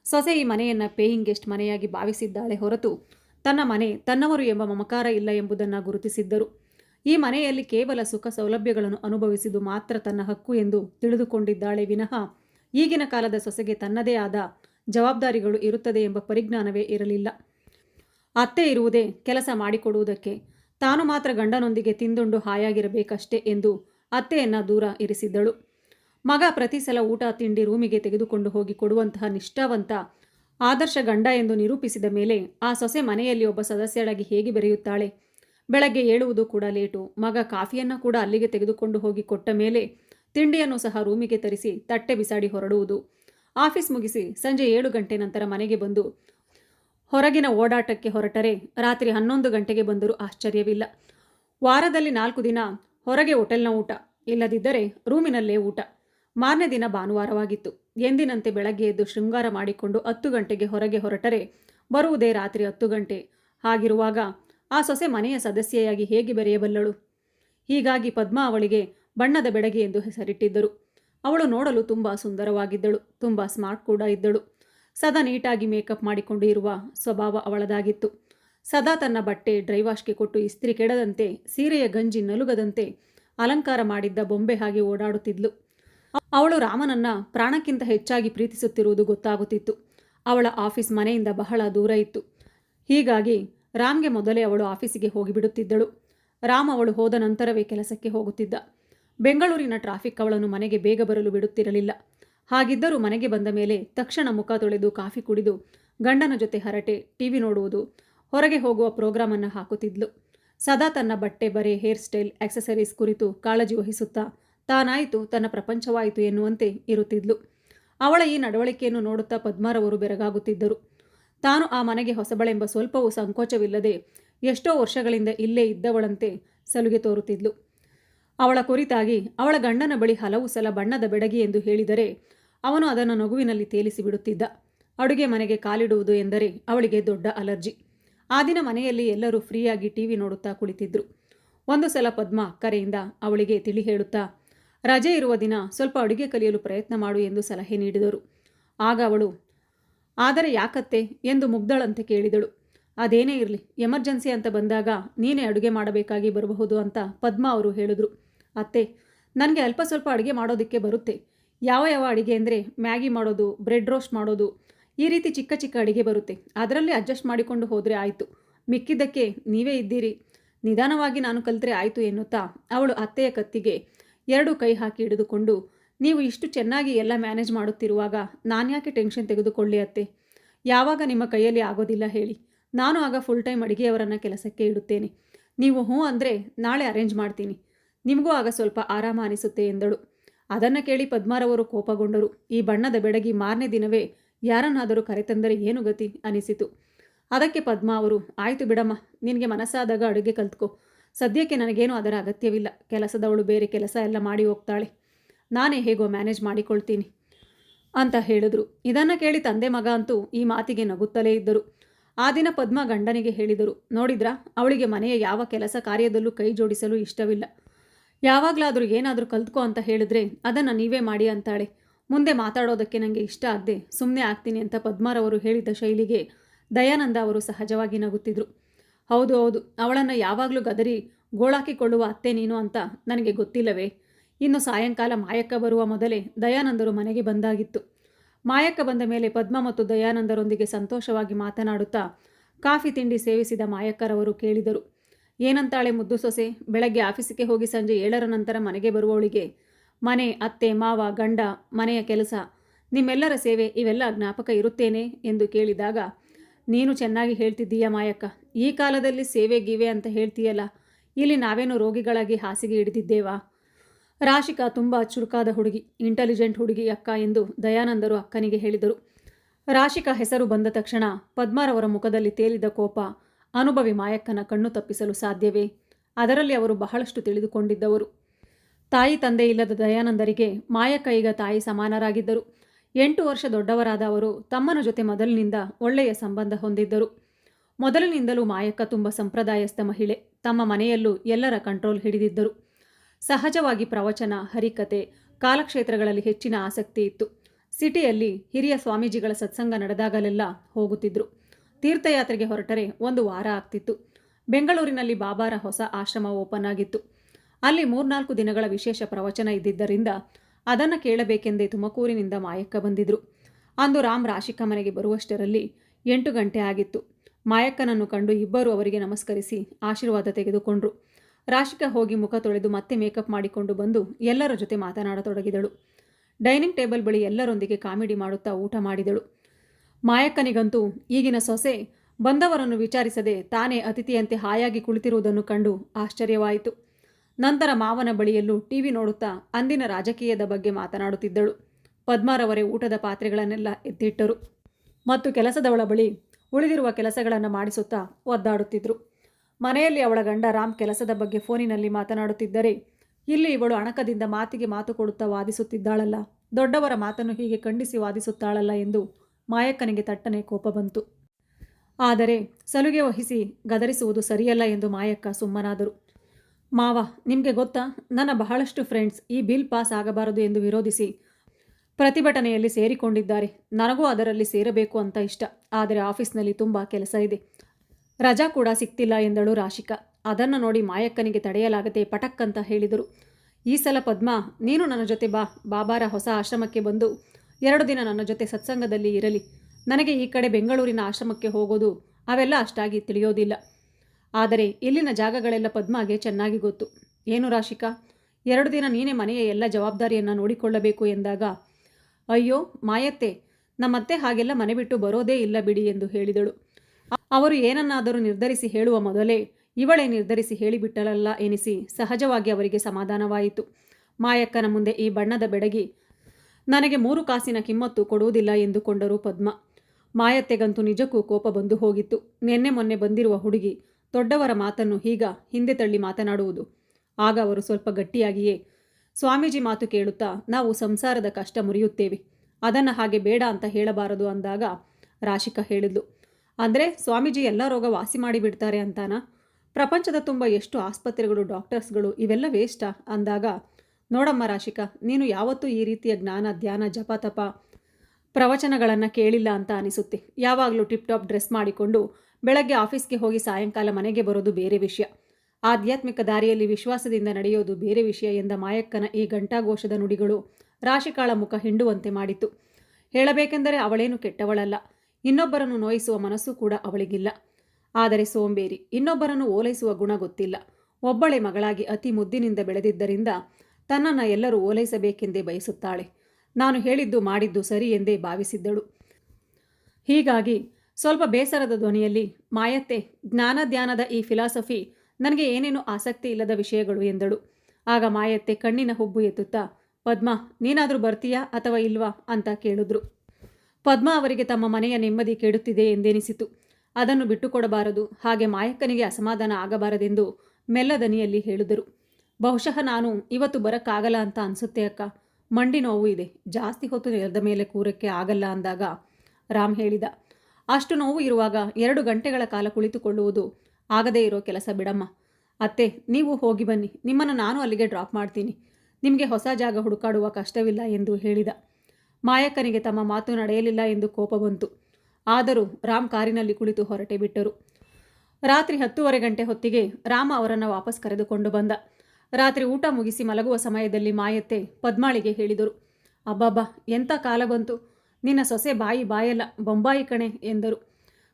ಸೊಸೆ ಈ ಮನೆಯನ್ನು ಪೇಯಿಂಗ್ ಗೆಸ್ಟ್ ಮನೆಯಾಗಿ ಭಾವಿಸಿದ್ದಾಳೆ ಹೊರತು ತನ್ನ ಮನೆ ತನ್ನವರು ಎಂಬ ಮಮಕಾರ ಇಲ್ಲ ಎಂಬುದನ್ನು ಗುರುತಿಸಿದ್ದರು. ಈ ಮನೆಯಲ್ಲಿ ಕೇವಲ ಸುಖ ಸೌಲಭ್ಯಗಳನ್ನು ಅನುಭವಿಸಿದು ಮಾತ್ರ ತನ್ನ ಹಕ್ಕು ಎಂದು ತಿಳಿದುಕೊಂಡಿದ್ದಾಳೆ ವಿನಃ ಈಗಿನ ಕಾಲದ ಸೊಸೆಗೆ ತನ್ನದೇ ಆದ ಜವಾಬ್ದಾರಿಗಳು ಇರುತ್ತದೆ ಎಂಬ ಪರಿಜ್ಞಾನವೇ ಇರಲಿಲ್ಲ. ಅತ್ತೆ ಇರುವುದೇ ಕೆಲಸ ಮಾಡಿಕೊಡುವುದಕ್ಕೆ. ತಾನು ಮಾತ್ರ ಗಂಡನೊಂದಿಗೆ ತಿಂದುಂಡು ಹಾಯಾಗಿರಬೇಕಷ್ಟೇ ಎಂದು ಅತ್ತೆಯನ್ನ ದೂರ ಇರಿಸಿದ್ದಳು. ಮಗ ಪ್ರತಿ ಸಲ ಊಟ ತಿಂಡಿ ರೂಮಿಗೆ ತೆಗೆದುಕೊಂಡು ಹೋಗಿ ಕೊಡುವಂತಹ ನಿಷ್ಠಾವಂತ, ಆದರ್ಶ ಗಂಡ ಎಂದು ನಿರೂಪಿಸಿದ ಮೇಲೆ ಆ ಸೊಸೆ ಮನೆಯಲ್ಲಿ ಒಬ್ಬ ಸದಸ್ಯಳಾಗಿ ಹೇಗೆ ಬೆರೆಯುತ್ತಾಳೆ? ಬೆಳಗ್ಗೆ ಏಳುವುದು ಕೂಡ ಲೇಟು. ಮಗ ಕಾಫಿಯನ್ನು ಕೂಡ ಅಲ್ಲಿಗೆ ತೆಗೆದುಕೊಂಡು ಹೋಗಿ ಕೊಟ್ಟ ಮೇಲೆ ತಿಂಡಿಯನ್ನು ಸಹ ರೂಮಿಗೆ ತರಿಸಿ ತಟ್ಟೆ ಬಿಸಾಡಿ ಹೊರಡುವುದು. ಆಫೀಸ್ ಮುಗಿಸಿ ಸಂಜೆ ಏಳು ಗಂಟೆ ನಂತರ ಮನೆಗೆ ಬಂದು ಹೊರಗಿನ ಓಡಾಟಕ್ಕೆ ಹೊರಟರೆ ರಾತ್ರಿ ಹನ್ನೊಂದು ಗಂಟೆಗೆ ಬಂದರೂ ಆಶ್ಚರ್ಯವಿಲ್ಲ. ವಾರದಲ್ಲಿ ನಾಲ್ಕು ದಿನ ಹೊರಗೆ ಹೋಟೆಲ್ನ ಊಟ, ಇಲ್ಲದಿದ್ದರೆ ರೂಮಿನಲ್ಲೇ ಊಟ. ಮಾರನೇ ದಿನ ಭಾನುವಾರವಾಗಿತ್ತು. ಎಂದಿನಂತೆ ಬೆಳಗ್ಗೆ ಎದ್ದು ಶೃಂಗಾರ ಮಾಡಿಕೊಂಡು ಹತ್ತು ಗಂಟೆಗೆ ಹೊರಗೆ ಹೊರಟರೆ ಬರುವುದೇ ರಾತ್ರಿ ಹತ್ತು ಗಂಟೆ. ಹಾಗಿರುವಾಗ ಆ ಸೊಸೆ ಮನೆಯ ಸದಸ್ಯೆಯಾಗಿ ಹೇಗೆ ಬೆರೆಯಬಲ್ಲಳು? ಹೀಗಾಗಿ ಪದ್ಮ ಅವಳಿಗೆ ಬಣ್ಣದ ಬೆಡಗಿ ಎಂದು ಹೆಸರಿಟ್ಟಿದ್ದರು. ಅವಳು ನೋಡಲು ತುಂಬ ಸುಂದರವಾಗಿದ್ದಳು, ತುಂಬ ಸ್ಮಾರ್ಟ್ ಕೂಡ ಇದ್ದಳು. ಸದಾ ನೀಟಾಗಿ ಮೇಕಪ್ ಮಾಡಿಕೊಂಡು ಇರುವ ಸ್ವಭಾವ ಅವಳದಾಗಿತ್ತು. ಸದಾ ತನ್ನ ಬಟ್ಟೆ ಡ್ರೈವಾಶ್ಗೆ ಕೊಟ್ಟು ಇಸ್ತ್ರಿ ಕೆಡದಂತೆ, ಸೀರೆಯ ಗಂಜಿ ನಲುಗದಂತೆ ಅಲಂಕಾರ ಮಾಡಿದ್ದ ಬೊಂಬೆ ಹಾಗೆ ಓಡಾಡುತ್ತಿದ್ಲು. ಅವಳು ರಾಮನನ್ನ ಪ್ರಾಣಕ್ಕಿಂತ ಹೆಚ್ಚಾಗಿ ಪ್ರೀತಿಸುತ್ತಿರುವುದು ಗೊತ್ತಾಗುತ್ತಿತ್ತು. ಅವಳ ಆಫೀಸ್ ಮನೆಯಿಂದ ಬಹಳ ದೂರ ಇತ್ತು. ಹೀಗಾಗಿ ರಾಮ್ಗೆ ಮೊದಲೇ ಅವಳು ಆಫೀಸಿಗೆ ಹೋಗಿಬಿಡುತ್ತಿದ್ದಳು. ರಾಮ್ ಅವಳು ಹೋದ ನಂತರವೇ ಕೆಲಸಕ್ಕೆ ಹೋಗುತ್ತಿದ್ದ. ಬೆಂಗಳೂರಿನ ಟ್ರಾಫಿಕ್ ಅವಳನ್ನು ಮನೆಗೆ ಬೇಗ ಬರಲು ಬಿಡುತ್ತಿರಲಿಲ್ಲ. ಹಾಗಿದ್ದರೂ ಮನೆಗೆ ಬಂದ ಮೇಲೆ ತಕ್ಷಣ ಮುಖ ತೊಳೆದು ಕಾಫಿ ಕುಡಿದು ಗಂಡನ ಜೊತೆ ಹರಟೆ ಟಿವಿ ನೋಡುವುದು ಹೊರಗೆ ಹೋಗುವ ಪ್ರೋಗ್ರಾಮನ್ನು ಹಾಕುತ್ತಿದ್ಲು. ಸದಾ ತನ್ನ ಬಟ್ಟೆ ಬರೆ, ಹೇರ್ ಸ್ಟೈಲ್ ಆಕ್ಸೆಸರೀಸ್ ಕುರಿತು ಕಾಳಜಿ ವಹಿಸುತ್ತಾ ತಾನಾಯಿತು ತನ್ನ ಪ್ರಪಂಚವಾಯಿತು ಎನ್ನುವಂತೆ ಇರುತ್ತಿದ್ಲು. ಅವಳ ಈ ನಡವಳಿಕೆಯನ್ನು ನೋಡುತ್ತಾ ಪದ್ಮಾರವರು ಬೆರಗಾಗುತ್ತಿದ್ದರು. ತಾನು ಆ ಮನೆಗೆ ಹೊಸಬಳೆಂಬ ಸ್ವಲ್ಪವೂ ಸಂಕೋಚವಿಲ್ಲದೆ ಎಷ್ಟೋ ವರ್ಷಗಳಿಂದ ಇಲ್ಲೇ ಇದ್ದವಳಂತೆ ಸಲುಗೆ ತೋರುತ್ತಿದ್ಲು. ಅವಳ ಕುರಿತಾಗಿ ಅವಳ ಗಂಡನ ಬಳಿ ಹಲವು ಸಲ ಬಣ್ಣದ ಬೆಡಗಿ ಎಂದು ಹೇಳಿದರೆ ಅವನು ಅದನ್ನು ನಗುವಿನಲ್ಲಿ ತೇಲಿಸಿ ಬಿಡುತ್ತಿದ್ದ. ಅಡುಗೆ ಮನೆಗೆ ಕಾಲಿಡುವುದು ಎಂದರೆ ಅವಳಿಗೆ ದೊಡ್ಡ ಅಲರ್ಜಿ. ಆ ದಿನ ಮನೆಯಲ್ಲಿ ಎಲ್ಲರೂ ಫ್ರೀಯಾಗಿ ಟಿವಿ ನೋಡುತ್ತಾ ಕುಳಿತಿದ್ರು. ಒಂದು ಸಲ ಪದ್ಮ ಕರೆಯಿಂದ ಅವಳಿಗೆ ತಿಳಿ ಹೇಳುತ್ತಾ, ರಜೆ ಇರುವ ದಿನ ಸ್ವಲ್ಪ ಅಡುಗೆ ಕಲಿಯಲು ಪ್ರಯತ್ನ ಮಾಡು ಎಂದು ಸಲಹೆ ನೀಡಿದರು. ಆಗ ಅವಳು, ಆದರೆ ಯಾಕತ್ತೆ? ಎಂದು ಮುಗ್ದಳಂತೆ ಕೇಳಿದಳು. ಅದೇನೇ ಇರಲಿ, ಎಮರ್ಜೆನ್ಸಿ ಅಂತ ಬಂದಾಗ ನೀನೇ ಅಡುಗೆ ಮಾಡಬೇಕಾಗಿ ಬರಬಹುದು ಅಂತ ಪದ್ಮ ಅವರು ಹೇಳಿದ್ರು. ಅತ್ತೆ, ನನಗೆ ಅಲ್ಪ ಸ್ವಲ್ಪ ಅಡುಗೆ ಮಾಡೋದಕ್ಕೆ ಬರುತ್ತೆ. ಯಾವ ಯಾವ ಅಡುಗೆ ಅಂದರೆ ಮ್ಯಾಗಿ ಮಾಡೋದು, ಬ್ರೆಡ್ ರೋಸ್ಟ್ ಮಾಡೋದು, ಈ ರೀತಿ ಚಿಕ್ಕ ಚಿಕ್ಕ ಅಡುಗೆ ಬರುತ್ತೆ. ಅದರಲ್ಲಿ ಅಡ್ಜಸ್ಟ್ ಮಾಡಿಕೊಂಡು ಹೋದರೆ ಆಯಿತು. ಮಿಕ್ಕಿದ್ದಕ್ಕೆ ನೀವೇ ಇದ್ದೀರಿ. ನಿಧಾನವಾಗಿ ನಾನು ಕಲಿತ್ರೆ ಆಯಿತು ಎನ್ನುತ್ತಾ ಅವಳು ಅತ್ತೆಯ ಕತ್ತಿಗೆ ಎರಡು ಕೈ ಹಾಕಿ ಹಿಡಿದುಕೊಂಡು, ನೀವು ಇಷ್ಟು ಚೆನ್ನಾಗಿ ಎಲ್ಲ ಮ್ಯಾನೇಜ್ ಮಾಡುತ್ತಿರುವಾಗ ನಾನು ಯಾಕೆ ಟೆನ್ಷನ್ ತೆಗೆದುಕೊಳ್ಳಿ ಅತ್ತೆ? ಯಾವಾಗ ನಿಮ್ಮ ಕೈಯಲ್ಲಿ ಆಗೋದಿಲ್ಲ ಹೇಳಿ. ನಾನು ಆಗ ಫುಲ್ ಟೈಮ್ ಅಡುಗೆಯವರನ್ನು ಕೆಲಸಕ್ಕೆ ಇಡುತ್ತೇನೆ. ನೀವು ಹ್ಞೂ ಅಂದರೆ ನಾಳೆ ಅರೇಂಜ್ ಮಾಡ್ತೀನಿ. ನಿಮಗೂ ಆಗ ಸ್ವಲ್ಪ ಆರಾಮ ಅನಿಸುತ್ತೆ ಎಂದಳು. ಅದನ್ನು ಕೇಳಿ ಪದ್ಮಾರವರು ಕೋಪಗೊಂಡರು. ಈ ಬಣ್ಣದ ಬೆಡಗಿ ಮಾರನೇ ದಿನವೇ ಯಾರನ್ನಾದರೂ ಕರೆತಂದರೆ ಏನು ಗತಿ ಅನಿಸಿತು. ಅದಕ್ಕೆ ಪದ್ಮ ಅವರು, ಆಯಿತು ಬಿಡಮ್ಮ, ನಿನಗೆ ಮನಸ್ಸಾದಾಗ ಅಡುಗೆ ಕಲ್ತ್ಕೋ. ಸದ್ಯಕ್ಕೆ ನನಗೇನು ಅದರ ಅಗತ್ಯವಿಲ್ಲ. ಕೆಲಸದವಳು ಬೇರೆ ಕೆಲಸ ಎಲ್ಲ ಮಾಡಿ ಹೋಗ್ತಾಳೆ. ನಾನೇ ಹೇಗೋ ಮ್ಯಾನೇಜ್ ಮಾಡಿಕೊಳ್ತೀನಿ ಅಂತ ಹೇಳಿದ್ರು. ಇದನ್ನು ಕೇಳಿ ತಂದೆ ಮಗ ಅಂತೂ ಈ ಮಾತಿಗೆ ನಗುತ್ತಲೇ ಇದ್ದರು. ಆ ದಿನ ಪದ್ಮ ಗಂಡನಿಗೆ ಹೇಳಿದರು, ನೋಡಿದ್ರಾ, ಅವಳಿಗೆ ಮನೆಯ ಯಾವ ಕೆಲಸ ಕಾರ್ಯದಲ್ಲೂ ಕೈ ಜೋಡಿಸಲು ಇಷ್ಟವಿಲ್ಲ. ಯಾವಾಗಲಾದರೂ ಏನಾದರೂ ಕಲ್ತ್ಕೋ ಅಂತ ಹೇಳಿದ್ರೆ ಅದನ್ನು ನೀವೇ ಮಾಡಿ ಅಂತಾಳೆ. ಮುಂದೆ ಮಾತಾಡೋದಕ್ಕೆ ನನಗೆ ಇಷ್ಟ ಆಗದೆ ಸುಮ್ಮನೆ ಆಗ್ತೀನಿ ಅಂತ ಪದ್ಮಾರವರು ಹೇಳಿದ ಶೈಲಿಗೆ ದಯಾನಂದ ಅವರು ಸಹಜವಾಗಿ ನಗುತ್ತಿದ್ರು. ಹೌದು ಹೌದು, ಅವಳನ್ನು ಯಾವಾಗಲೂ ಗದರಿ ಗೋಳಾಕಿಕೊಳ್ಳುವ ಅತ್ತೆ ನೀನು ಅಂತ ನನಗೆ ಗೊತ್ತಿಲ್ಲವೇ. ಇನ್ನು ಸಾಯಂಕಾಲ ಮಾಯಕ್ಕ ಬರುವ ಮೊದಲೇ ದಯಾನಂದರು ಮನೆಗೆ ಬಂದಾಗಿತ್ತು. ಮಾಯಕ್ಕ ಬಂದ ಮೇಲೆ ಪದ್ಮ ಮತ್ತು ದಯಾನಂದರೊಂದಿಗೆ ಸಂತೋಷವಾಗಿ ಮಾತನಾಡುತ್ತಾ ಕಾಫಿ ತಿಂಡಿ ಸೇವಿಸಿದ ಮಾಯಕ್ಕರವರು ಕೇಳಿದರು. ಏನಂತಾಳೆ ಮುದ್ದು ಸೊಸೆ? ಬೆಳಗ್ಗೆ ಆಫೀಸಿಗೆ ಹೋಗಿ ಸಂಜೆ ಏಳರ ನಂತರ ಮನೆಗೆ ಬರುವವಳಿಗೆ. ಮನೆ, ಅತ್ತೆ, ಮಾವ, ಗಂಡ, ಮನೆಯ ಕೆಲಸ. ನಿಮ್ಮೆಲ್ಲರ ಸೇವೆ, ಇವೆಲ್ಲ ಜ್ಞಾಪಕ ಇರುತ್ತೇನೆ ಎಂದು ಕೇಳಿದಾಗ, ನೀನು ಚೆನ್ನಾಗಿ ಹೇಳ್ತಿದ್ದೀಯ ಮಾಯಕ್ಕ? ಈ ಕಾಲದಲ್ಲಿ ಸೇವೆ, ಗೀವೆ ಅಂತ ಹೇಳ್ತೀಯಲ್ಲ, ಇಲ್ಲಿ ನಾವೇನು ರೋಗಿಗಳಾಗಿ ಹಾಸಿಗೆ ಹಿಡಿದಿದ್ದೇವಾ? ರಾಶಿಕಾ ತುಂಬ ಚುರುಕಾದ ಹುಡುಗಿ, ಇಂಟೆಲಿಜೆಂಟ್ ಹುಡುಗಿ ಅಕ್ಕ ಎಂದು ದಯಾನಂದರು ಅಕ್ಕನಿಗೆ ಹೇಳಿದರು. ರಾಶಿಕಾ ಹೆಸರು ಬಂದ ತಕ್ಷಣ ಪದ್ಮಾರವರ ಮುಖದಲ್ಲಿ ತೇಲಿದ ಕೋಪ ಅನುಭವಿ ಮಾಯಕ್ಕನ ಕಣ್ಣು ತಪ್ಪಿಸಲು ಸಾಧ್ಯವೇ? ಅದರಲ್ಲಿ ಅವರು ಬಹಳಷ್ಟು ತಿಳಿದುಕೊಂಡಿದ್ದವರು. ತಾಯಿ ತಂದೆ ಇಲ್ಲದ ದಯಾನಂದರಿಗೆ ಮಾಯಕ್ಕ ಈಗ ತಾಯಿ ಸಮಾನರಾಗಿದ್ದರು. ಎಂಟು ವರ್ಷ ದೊಡ್ಡವರಾದ ಅವರು ತಮ್ಮನ ಜೊತೆ ಮೊದಲಿನಿಂದ ಒಳ್ಳೆಯ ಸಂಬಂಧ ಹೊಂದಿದ್ದರು. ಮೊದಲಿನಿಂದಲೂ ಮಾಯಕ್ಕ ತುಂಬ ಸಂಪ್ರದಾಯಸ್ಥ ಮಹಿಳೆ. ತಮ್ಮ ಮನೆಯಲ್ಲೂ ಎಲ್ಲರ ಕಂಟ್ರೋಲ್ ಹಿಡಿದಿದ್ದರು. ಸಹಜವಾಗಿ ಪ್ರವಚನ, ಹರಿಕತೆ, ಕಾಲಕ್ಷೇತ್ರಗಳಲ್ಲಿ ಹೆಚ್ಚಿನ ಆಸಕ್ತಿ ಇತ್ತು. ಸಿಟಿಯಲ್ಲಿ ಹಿರಿಯ ಸ್ವಾಮೀಜಿಗಳ ಸತ್ಸಂಗ ನಡೆದಾಗಲೆಲ್ಲ ಹೋಗುತ್ತಿದ್ದರು ತೀರ್ಥಯಾತ್ರೆಗೆ ಹೊರಟರೆ ಒಂದು ವಾರ ಆಗ್ತಿತ್ತು. ಬೆಂಗಳೂರಿನಲ್ಲಿ ಬಾಬಾರ ಹೊಸ ಆಶ್ರಮ ಓಪನ್ ಆಗಿತ್ತು. ಅಲ್ಲಿ ಮೂರ್ನಾಲ್ಕು ದಿನಗಳ ವಿಶೇಷ ಪ್ರವಚನ ಇದ್ದಿದ್ದರಿಂದ ಅದನ್ನು ಕೇಳಬೇಕೆಂದೇ ತುಮಕೂರಿನಿಂದ ಮಾಯಕ್ಕ ಬಂದಿದ್ರು. ಅಂದು ರಾಮ್ ರಾಶಿಕ ಮನೆಗೆ ಬರುವಷ್ಟರಲ್ಲಿ ಎಂಟು ಗಂಟೆ ಆಗಿತ್ತು. ಮಾಯಕ್ಕನನ್ನು ಕಂಡು ಇಬ್ಬರು ಅವರಿಗೆ ನಮಸ್ಕರಿಸಿ ಆಶೀರ್ವಾದ ತೆಗೆದುಕೊಂಡ್ರು. ರಾಶಿಕ ಹೋಗಿ ಮುಖ ತೊಳೆದು ಮತ್ತೆ ಮೇಕಪ್ ಮಾಡಿಕೊಂಡು ಬಂದು ಎಲ್ಲರ ಜೊತೆ ಮಾತನಾಡತೊಡಗಿದಳು. ಡೈನಿಂಗ್ ಟೇಬಲ್ ಬಳಿ ಎಲ್ಲರೊಂದಿಗೆ ಕಾಮಿಡಿ ಮಾಡುತ್ತಾ ಊಟ ಮಾಡಿದಳು. ಮಾಯಕ್ಕನಿಗಂತೂ ಈಗಿನ ಸೊಸೆ ಬಂದವರನ್ನು ವಿಚಾರಿಸದೆ ತಾನೇ ಅತಿಥಿಯಂತೆ ಹಾಯಾಗಿ ಕುಳಿತಿರುವುದನ್ನು ಕಂಡು ಆಶ್ಚರ್ಯವಾಯಿತು. ನಂತರ ಮಾವನ ಬಳಿಯಲ್ಲೂ ಟಿವಿ ನೋಡುತ್ತಾ ಅಂದಿನ ರಾಜಕೀಯದ ಬಗ್ಗೆ ಮಾತನಾಡುತ್ತಿದ್ದಳು. ಪದ್ಮಾರವರೇ ಊಟದ ಪಾತ್ರೆಗಳನ್ನೆಲ್ಲ ಎತ್ತಿಟ್ಟರು. ಮತ್ತು ಕೆಲಸದವಳ ಬಳಿ ಉಳಿದಿರುವ ಕೆಲಸಗಳನ್ನು ಮಾಡಿಸುತ್ತಾ ಒದ್ದಾಡುತ್ತಿದ್ದರು ಮನೆಯಲ್ಲಿ ಅವಳ ಗಂಡ ರಾಮ್ ಕೆಲಸದ ಬಗ್ಗೆ ಫೋನಿನಲ್ಲಿ ಮಾತನಾಡುತ್ತಿದ್ದರೆ, ಇಲ್ಲಿ ಇವಳು ಅಣಕದಿಂದ ಮಾತಿಗೆ ಮಾತು ಕೊಡುತ್ತಾ ವಾದಿಸುತ್ತಿದ್ದಾಳಲ್ಲ, ದೊಡ್ಡವರ ಮಾತನ್ನು ಹೀಗೆ ಖಂಡಿಸಿ ವಾದಿಸುತ್ತಾಳಲ್ಲ ಎಂದು ಮಾಯಕ್ಕನಿಗೆ ತಟ್ಟನೆ ಕೋಪ ಬಂತು. ಆದರೆ ಸಲುಗೆ ವಹಿಸಿ ಗದರಿಸುವುದು ಸರಿಯಲ್ಲ ಎಂದು ಮಾಯಕ್ಕ ಸುಮ್ಮನಾದರು. ಮಾವ, ನಿಮಗೆ ಗೊತ್ತಾ, ನನ್ನ ಬಹಳಷ್ಟು ಫ್ರೆಂಡ್ಸ್ ಈ ಬಿಲ್ ಪಾಸ್ ಆಗಬಾರದು ಎಂದು ವಿರೋಧಿಸಿ ಪ್ರತಿಭಟನೆಯಲ್ಲಿ ಸೇರಿಕೊಂಡಿದ್ದಾರೆ. ನನಗೂ ಅದರಲ್ಲಿ ಸೇರಬೇಕು ಅಂತ ಇಷ್ಟ. ಆದರೆ ಆಫೀಸ್ನಲ್ಲಿ ತುಂಬ ಕೆಲಸ ಇದೆ. ರಜಾ ಕೂಡ ಸಿಕ್ತಿಲ್ಲ ಎಂದಳು ರಾಶಿಕಾ. ಅದನ್ನು ನೋಡಿ ಮಾಯಕ್ಕನಿಗೆ ತಡೆಯಲಾಗದೆ ಪಟಕ್ ಅಂತ ಹೇಳಿದರು. ಈ ಸಲ ಪದ್ಮ, ನೀನು ನನ್ನ ಜೊತೆ ಬಾ. ಬಾಬಾರ ಹೊಸ ಆಶ್ರಮಕ್ಕೆ ಬಂದು ಎರಡು ದಿನ ನನ್ನ ಜೊತೆ ಸತ್ಸಂಗದಲ್ಲಿ ಇರಲಿ. ನನಗೆ ಈ ಕಡೆ ಬೆಂಗಳೂರಿನ ಆಶ್ರಮಕ್ಕೆ ಹೋಗೋದು ಅವೆಲ್ಲ ಅಷ್ಟಾಗಿ ತಿಳಿಯೋದಿಲ್ಲ. ಆದರೆ ಇಲ್ಲಿನ ಜಾಗಗಳೆಲ್ಲ ಪದ್ಮಾಗೆ ಚೆನ್ನಾಗಿ ಗೊತ್ತು. ಏನು ರಾಶಿಕಾ? ಎರಡು ದಿನ ನೀನೇ ಮನೆಯ ಎಲ್ಲ ಜವಾಬ್ದಾರಿಯನ್ನು ನೋಡಿಕೊಳ್ಳಬೇಕು ಎಂದಾಗ, ಅಯ್ಯೋ, ಮಾಯತ್ತೆ. ನಮ್ಮತ್ತೆ ಹಾಗೆಲ್ಲ ಮನೆ ಬಿಟ್ಟು ಬರೋದೇ ಇಲ್ಲ ಬಿಡಿ ಎಂದು ಹೇಳಿದಳು. ಅವರು ಏನನ್ನಾದರೂ ನಿರ್ಧರಿಸಿ ಹೇಳುವ ಮೊದಲೇ ಇವಳೇ ನಿರ್ಧರಿಸಿ ಹೇಳಿಬಿಟ್ಟಳಲ್ಲ ಎನಿಸಿ ಸಹಜವಾಗಿ ಅವರಿಗೆ ಸಮಾಧಾನವಾಯಿತು. ಮಾಯಕ್ಕನ ಮುಂದೆ ಈ ಬಣ್ಣದ ಬೆಡಗಿ ನನಗೆ ಮೂರು ಕಾಸಿನ ಕಿಮ್ಮತ್ತು ಕೊಡುವುದಿಲ್ಲ ಎಂದುಕೊಂಡರು ಪದ್ಮ. ಮಾಯತ್ತೆಗಂತೂ ನಿಜಕ್ಕೂ ಕೋಪ ಬಂದು ಹೋಗಿತ್ತು. ನಿನ್ನೆ ಮೊನ್ನೆ ಬಂದಿರುವ ಹುಡುಗಿ, ದೊಡ್ಡವರ ಮಾತನ್ನು ಹೀಗ ಹಿಂದೆ ತಳ್ಳಿ ಮಾತನಾಡುವುದು. ಆಗ ಅವರು ಸ್ವಲ್ಪ ಗಟ್ಟಿಯಾಗಿಯೇ, ಸ್ವಾಮೀಜಿ ಮಾತು ಕೇಳುತ್ತಾ, ನಾವು ಸಂಸಾರದ ಕಷ್ಟ ಮುರಿಯುತ್ತೇವೆ. ಅದನ್ನು ಹಾಗೆ ಬೇಡ ಅಂತ ಹೇಳಬಾರದು ಅಂದಾಗ ರಾಶಿಕ ಹೇಳಿದ್ಲು. ಅಂದರೆ ಸ್ವಾಮೀಜಿ ಎಲ್ಲ ರೋಗ ವಾಸಿ ಮಾಡಿಬಿಡ್ತಾರೆ ಅಂತಾನ? ಪ್ರಪಂಚದ ತುಂಬ ಎಷ್ಟು ಆಸ್ಪತ್ರೆಗಳು, ಡಾಕ್ಟರ್ಸ್ಗಳು ಇವೆಲ್ಲ ವೇಸ್ಟಾ ಅಂದಾಗ ನೋಡಮ್ಮ ರಾಶಿಕ, ನೀನು ಯಾವತ್ತೂ ಈ ರೀತಿಯ ಜ್ಞಾನ, ಧ್ಯಾನ, ಜಪ, ತಪ ಪ್ರವಚನಗಳನ್ನು ಕೇಳಿಲ್ಲ ಅಂತ ಅನಿಸುತ್ತೆ. ಯಾವಾಗಲೂ ಟಿಪ್ ಟಾಪ್ ಡ್ರೆಸ್ ಮಾಡಿಕೊಂಡು ಬೆಳಗ್ಗೆ ಆಫೀಸ್ಗೆ ಹೋಗಿ ಸಾಯಂಕಾಲ ಮನೆಗೆ ಬರೋದು ಬೇರೆ ವಿಷಯ. ಆಧ್ಯಾತ್ಮಿಕ ದಾರಿಯಲ್ಲಿ ವಿಶ್ವಾಸದಿಂದ ನಡೆಯೋದು ಬೇರೆ ವಿಷಯ ಎಂದ ಮಾಯಕ್ಕನ ಈ ಘಂಟಾಘೋಷದ ನುಡಿಗಳು ರಾಶಿಕಾಳ ಮುಖ ಹಿಂಡುವಂತೆ ಮಾಡಿತು ಹೇಳಬೇಕೆಂದರೆ ಅವಳೇನು ಕೆಟ್ಟವಳಲ್ಲ. ಇನ್ನೊಬ್ಬರನ್ನು ನೋಯಿಸುವ ಮನಸ್ಸು ಕೂಡ ಅವಳಿಗಿಲ್ಲ. ಆದರೆ ಸೋಂಬೇರಿ, ಇನ್ನೊಬ್ಬರನ್ನು ಓಲೈಸುವ ಗುಣ ಗೊತ್ತಿಲ್ಲ. ಒಬ್ಬಳೆ ಮಗಳಾಗಿ ಅತಿ ಮುದ್ದಿನಿಂದ ಬೆಳೆದಿದ್ದರಿಂದ ತನ್ನನ್ನು ಎಲ್ಲರೂ ಓಲೈಸಬೇಕೆಂದೇ ಬಯಸುತ್ತಾಳೆ. ನಾನು ಹೇಳಿದ್ದು ಮಾಡಿದ್ದು ಸರಿ ಎಂದೇ ಭಾವಿಸಿದ್ದಳು. ಹೀಗಾಗಿ ಸ್ವಲ್ಪ ಬೇಸರದ ಧ್ವನಿಯಲ್ಲಿ, ಮಾಯತ್ತೆ ಜ್ಞಾನ ಧ್ಯಾನದ ಈ ಫಿಲಾಸಫಿ ನನಗೆ ಏನೇನು ಆಸಕ್ತಿ ಇಲ್ಲದ ವಿಷಯಗಳು ಎಂದಳು. ಆಗ ಮಾಯತ್ತೆ ಕಣ್ಣಿನ ಹುಬ್ಬು ಎತ್ತುತ್ತಾ, ಪದ್ಮ, ನೀನಾದರೂ ಬರ್ತೀಯಾ ಅಥವಾ ಇಲ್ವಾ? ಅಂತ ಕೇಳಿದ್ರು. ಪದ್ಮ ಅವರಿಗೆ ತಮ್ಮ ಮನೆಯ ನೆಮ್ಮದಿ ಕೆಡುತ್ತಿದೆ ಎಂದೆನಿಸಿತು. ಅದನ್ನು ಬಿಟ್ಟುಕೊಡಬಾರದು, ಹಾಗೆ ಮಾಯಕ್ಕನಿಗೆ ಅಸಮಾಧಾನ ಆಗಬಾರದೆಂದು ಮೆಲ್ಲದನಿಯಲ್ಲಿ ಹೇಳಿದರು. ಬಹುಶಃ ನಾನು ಇವತ್ತು ಬರೋಕ್ಕಾಗಲ್ಲ ಅಂತ ಅನಿಸುತ್ತೆ ಅಕ್ಕ. ಮಂಡಿ ನೋವು ಇದೆ. ಜಾಸ್ತಿ ಹೊತ್ತು ನೆಲದ ಮೇಲೆ ಕೂರಕ್ಕೆ ಆಗಲ್ಲ ಅಂದಾಗ ರಾಮ್ ಹೇಳಿದ. ಅಷ್ಟು ನೋವು ಇರುವಾಗ ಎರಡು ಗಂಟೆಗಳ ಕಾಲ ಕುಳಿತುಕೊಳ್ಳುವುದು ಆಗದೇ ಇರೋ ಕೆಲಸ ಬಿಡಮ್ಮ. ಅತ್ತೆ, ನೀವು ಹೋಗಿ ಬನ್ನಿ. ನಿಮ್ಮನ್ನು ನಾನು ಅಲ್ಲಿಗೆ ಡ್ರಾಪ್ ಮಾಡ್ತೀನಿ. ನಿಮಗೆ ಹೊಸ ಜಾಗ ಹುಡುಕಾಡುವ ಕಷ್ಟವಿಲ್ಲ ಎಂದು ಹೇಳಿದ. ಮಾಯಕ್ಕನಿಗೆ ತಮ್ಮ ಮಾತು ನಡೆಯಲಿಲ್ಲ ಎಂದು ಕೋಪ ಬಂತು. ಆದರೂ ರಾಮ್ ಕಾರಿನಲ್ಲಿ ಕುಳಿತು ಹೊರಟೆ ಬಿಟ್ಟರು. ರಾತ್ರಿ ಹತ್ತೂವರೆ ಗಂಟೆ ಹೊತ್ತಿಗೆ ರಾಮ ಅವರನ್ನು ವಾಪಸ್ ಕರೆದುಕೊಂಡು ಬಂದ. ರಾತ್ರಿ ಊಟ ಮುಗಿಸಿ ಮಲಗುವ ಸಮಯದಲ್ಲಿ ಮಾಯತ್ತೆ ಪದ್ಮಾಳಿಗೆ ಹೇಳಿದರು ಅಬ್ಬಾಬಾ ಎಂಥ ಕಾಲ ಬಂತು? ನಿನ್ನ ಸೊಸೆ ಬಾಯಿ ಬಾಯಲ್ಲ, ಬೊಂಬಾಯಿ ಕಣೆ ಎಂದರು.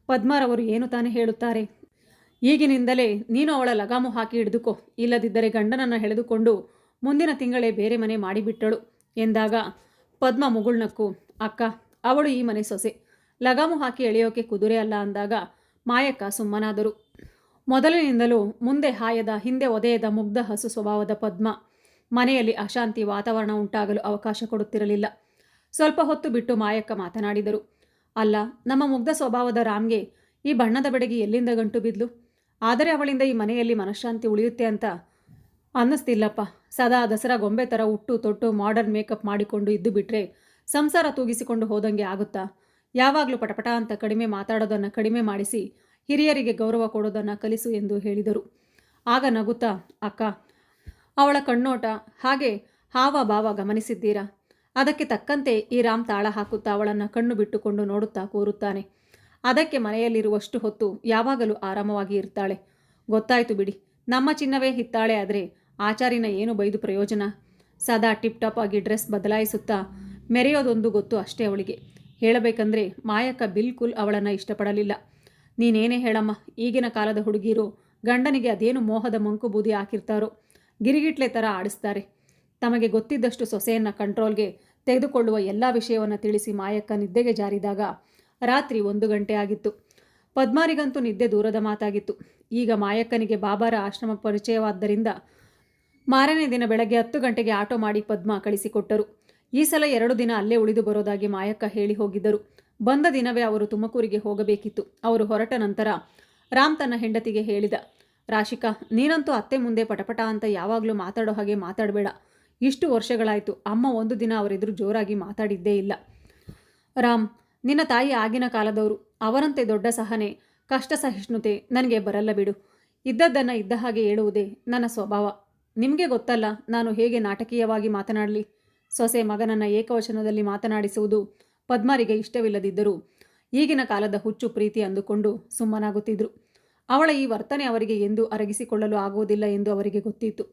ಪದ್ಮಾರವರು ಏನು ತಾನೇ ಹೇಳುತ್ತಾರೆ? ಈಗಿನಿಂದಲೇ ನೀನು ಅವಳ ಲಗಾಮು ಹಾಕಿ ಹಿಡಿದುಕೋ, ಇಲ್ಲದಿದ್ದರೆ ಗಂಡನನ್ನು ಹೆಳೆದುಕೊಂಡು ಮುಂದಿನ ತಿಂಗಳೇ ಬೇರೆ ಮನೆ ಮಾಡಿಬಿಟ್ಟಳು ಎಂದಾಗ ಪದ್ಮ ಮುಗುಳ್ನಕ್ಕು ಅಕ್ಕ, ಅವಳು ಈ ಮನೆ ಸೊಸೆ. ಲಗಾಮು ಹಾಕಿ ಎಳೆಯೋಕೆ ಕುದುರೆ ಅಲ್ಲ ಅಂದಾಗ ಮಾಯಕ್ಕ ಸುಮ್ಮನಾದರು. ಮೊದಲಿನಿಂದಲೂ ಮುಂದೆ ಹಾಯದ, ಹಿಂದೆ ಒದೆಯದ ಮುಗ್ಧ ಹಸು ಸ್ವಭಾವದ ಪದ್ಮ ಮನೆಯಲ್ಲಿ ಅಶಾಂತಿ ವಾತಾವರಣ ಉಂಟಾಗಲು ಅವಕಾಶ ಕೊಡುತ್ತಿರಲಿಲ್ಲ. ಸ್ವಲ್ಪ ಹೊತ್ತು ಬಿಟ್ಟು ಮಾಯಕ್ಕ ಮಾತನಾಡಿದರು. ಅಲ್ಲ, ನಮ್ಮ ಮುಗ್ಧ ಸ್ವಭಾವದ ರಾಮ್ಗೆ ಈ ಬಣ್ಣದ ಬೆಡಗಿ ಎಲ್ಲಿಂದ ಗಂಟು ಬಿದ್ಲು? ಆದರೆ ಅವಳಿಂದ ಈ ಮನೆಯಲ್ಲಿ ಮನಃಶಾಂತಿ ಉಳಿಯುತ್ತೆ ಅಂತ ಅನ್ನಿಸ್ತಿಲ್ಲಪ್ಪ. ಸದಾ ದಸರಾ ಗೊಂಬೆ ಥರ ಉಟ್ಟು ತೊಟ್ಟು ಮಾಡರ್ನ್ ಮೇಕಪ್ ಮಾಡಿಕೊಂಡು ಇದ್ದು ಬಿಟ್ಟರೆ ಸಂಸಾರ ತೂಗಿಸಿಕೊಂಡು ಹೋದಂಗೆ ಆಗುತ್ತಾ? ಯಾವಾಗಲೂ ಪಟಪಟ ಅಂತ ಕಡಿಮೆ ಮಾತಾಡೋದನ್ನು ಕಡಿಮೆ ಮಾಡಿಸಿ ಹಿರಿಯರಿಗೆ ಗೌರವ ಕೊಡೋದನ್ನು ಕಲಿಸು ಎಂದು ಹೇಳಿದರು. ಆಗ ನಗುತ್ತಾ, ಅಕ್ಕ, ಅವಳ ಕಣ್ಣೋಟ, ಹಾಗೆ ಹಾವ ಭಾವ ಗಮನಿಸಿದ್ದೀರಾ? ಅದಕ್ಕೆ ತಕ್ಕಂತೆ ಈ ರಾಮ್ ತಾಳ ಹಾಕುತ್ತಾ ಅವಳನ್ನು ಕಣ್ಣು ಬಿಟ್ಟುಕೊಂಡು ನೋಡುತ್ತಾ ಕೋರುತ್ತಾನೆ. ಅದಕ್ಕೆ ಮನೆಯಲ್ಲಿರುವಷ್ಟು ಹೊತ್ತು ಯಾವಾಗಲೂ ಆರಾಮವಾಗಿ ಇರ್ತಾಳೆ. ಗೊತ್ತಾಯ್ತು ಬಿಡಿ, ನಮ್ಮ ಚಿನ್ನವೇ ಹಿತ್ತಾಳೆ ಆದರೆ ಆಚಾರಿನ ಏನು ಬೈದು ಪ್ರಯೋಜನ? ಸದಾ ಟಿಪ್ ಟಾಪ್ ಆಗಿ ಡ್ರೆಸ್ ಬದಲಾಯಿಸುತ್ತಾ ಮೆರೆಯೋದೊಂದು ಗೊತ್ತು ಅಷ್ಟೇ ಅವಳಿಗೆ. ಹೇಳಬೇಕಂದ್ರೆ ಮಾಯಕ್ಕ ಬಿಲ್ಕುಲ್ ಅವಳನ್ನು ಇಷ್ಟಪಡಲಿಲ್ಲ. ನೀನೇನೇ ಹೇಳಮ್ಮ, ಈಗಿನ ಕಾಲದ ಹುಡುಗಿರು ಗಂಡನಿಗೆ ಅದೇನು ಮೋಹದ ಮಂಕು ಬೂದಿ ಹಾಕಿರ್ತಾರೋ, ಗಿರಿಗಿಟ್ಲೆ ಥರ ಆಡಿಸ್ತಾರೆ. ತಮಗೆ ಗೊತ್ತಿದ್ದಷ್ಟು ಸೊಸೆಯನ್ನು ಕಂಟ್ರೋಲ್ಗೆ ತೆಗೆದುಕೊಳ್ಳುವ ಎಲ್ಲ ವಿಷಯವನ್ನು ತಿಳಿಸಿ ಮಾಯಕ್ಕ ನಿದ್ದೆಗೆ ಜಾರಿದಾಗ ರಾತ್ರಿ ಒಂದು ಗಂಟೆ ಆಗಿತ್ತು. ಪದ್ಮಾರಿಗಂತೂ ನಿದ್ದೆ ದೂರದ ಮಾತಾಗಿತ್ತು. ಈಗ ಮಾಯಕ್ಕನಿಗೆ ಬಾಬಾರ ಆಶ್ರಮ ಪರಿಚಯವಾದ್ದರಿಂದ ಮಾರನೇ ದಿನ ಬೆಳಗ್ಗೆ ಹತ್ತು ಗಂಟೆಗೆ ಆಟೋ ಮಾಡಿ ಪದ್ಮ ಕಳಿಸಿಕೊಟ್ಟರು. ಈ ಸಲ ಎರಡು ದಿನ ಅಲ್ಲೇ ಉಳಿದು ಬರೋದಾಗಿ ಮಾಯಕ್ಕ ಹೇಳಿ ಹೋಗಿದ್ದರು. ಬಂದ ದಿನವೇ ಅವರು ತುಮಕೂರಿಗೆ ಹೋಗಬೇಕಿತ್ತು. ಅವರು ಹೊರಟ ನಂತರ ರಾಮ್ ತನ್ನ ಹೆಂಡತಿಗೆ ಹೇಳಿದ, ರಾಶಿಕಾ, ನೀನಂತೂ ಅತ್ತೆ ಮುಂದೆ ಪಟಪಟ ಅಂತ ಯಾವಾಗಲೂ ಮಾತಾಡೋ ಹಾಗೆ ಮಾತಾಡಬೇಡ. ಇಷ್ಟು ವರ್ಷಗಳಾಯಿತು, ಅಮ್ಮ ಒಂದು ದಿನ ಅವರೆದುರು ಜೋರಾಗಿ ಮಾತಾಡಿದ್ದೇ ಇಲ್ಲ. ರಾಮ್, ನಿನ್ನ ತಾಯಿ ಆಗಿನ ಕಾಲದವರು, ಅವರಂತೆ ದೊಡ್ಡ ಸಹನೆ, ಕಷ್ಟ ಸಹಿಷ್ಣುತೆ ನನಗೆ ಬರಲ್ಲ ಬಿಡು. ಇದ್ದದ್ದನ್ನು ಇದ್ದ ಹಾಗೆ ಹೇಳುವುದೇ ನನ್ನ ಸ್ವಭಾವ. ನಿಮಗೆ ಗೊತ್ತಲ್ಲ, ನಾನು ಹೇಗೆ ನಾಟಕೀಯವಾಗಿ ಮಾತನಾಡಲಿ? ಸೊಸೆ ಮಗನನ್ನು ಏಕವಚನದಲ್ಲಿ ಮಾತನಾಡಿಸುವುದು ಪದ್ಮಾರಿಗೆ ಇಷ್ಟವಿಲ್ಲದಿದ್ದರೂ ಈಗಿನ ಕಾಲದ ಹುಚ್ಚು ಪ್ರೀತಿ ಅಂದುಕೊಂಡು ಸುಮ್ಮನಾಗುತ್ತಿದ್ರು. ಅವಳ ಈ ವರ್ತನೆ ಅವರಿಗೆ ಎಂದೂ ಅರಗಿಸಿಕೊಳ್ಳಲು ಆಗುವುದಿಲ್ಲ ಎಂದು ಅವರಿಗೆ ಗೊತ್ತಿತ್ತು.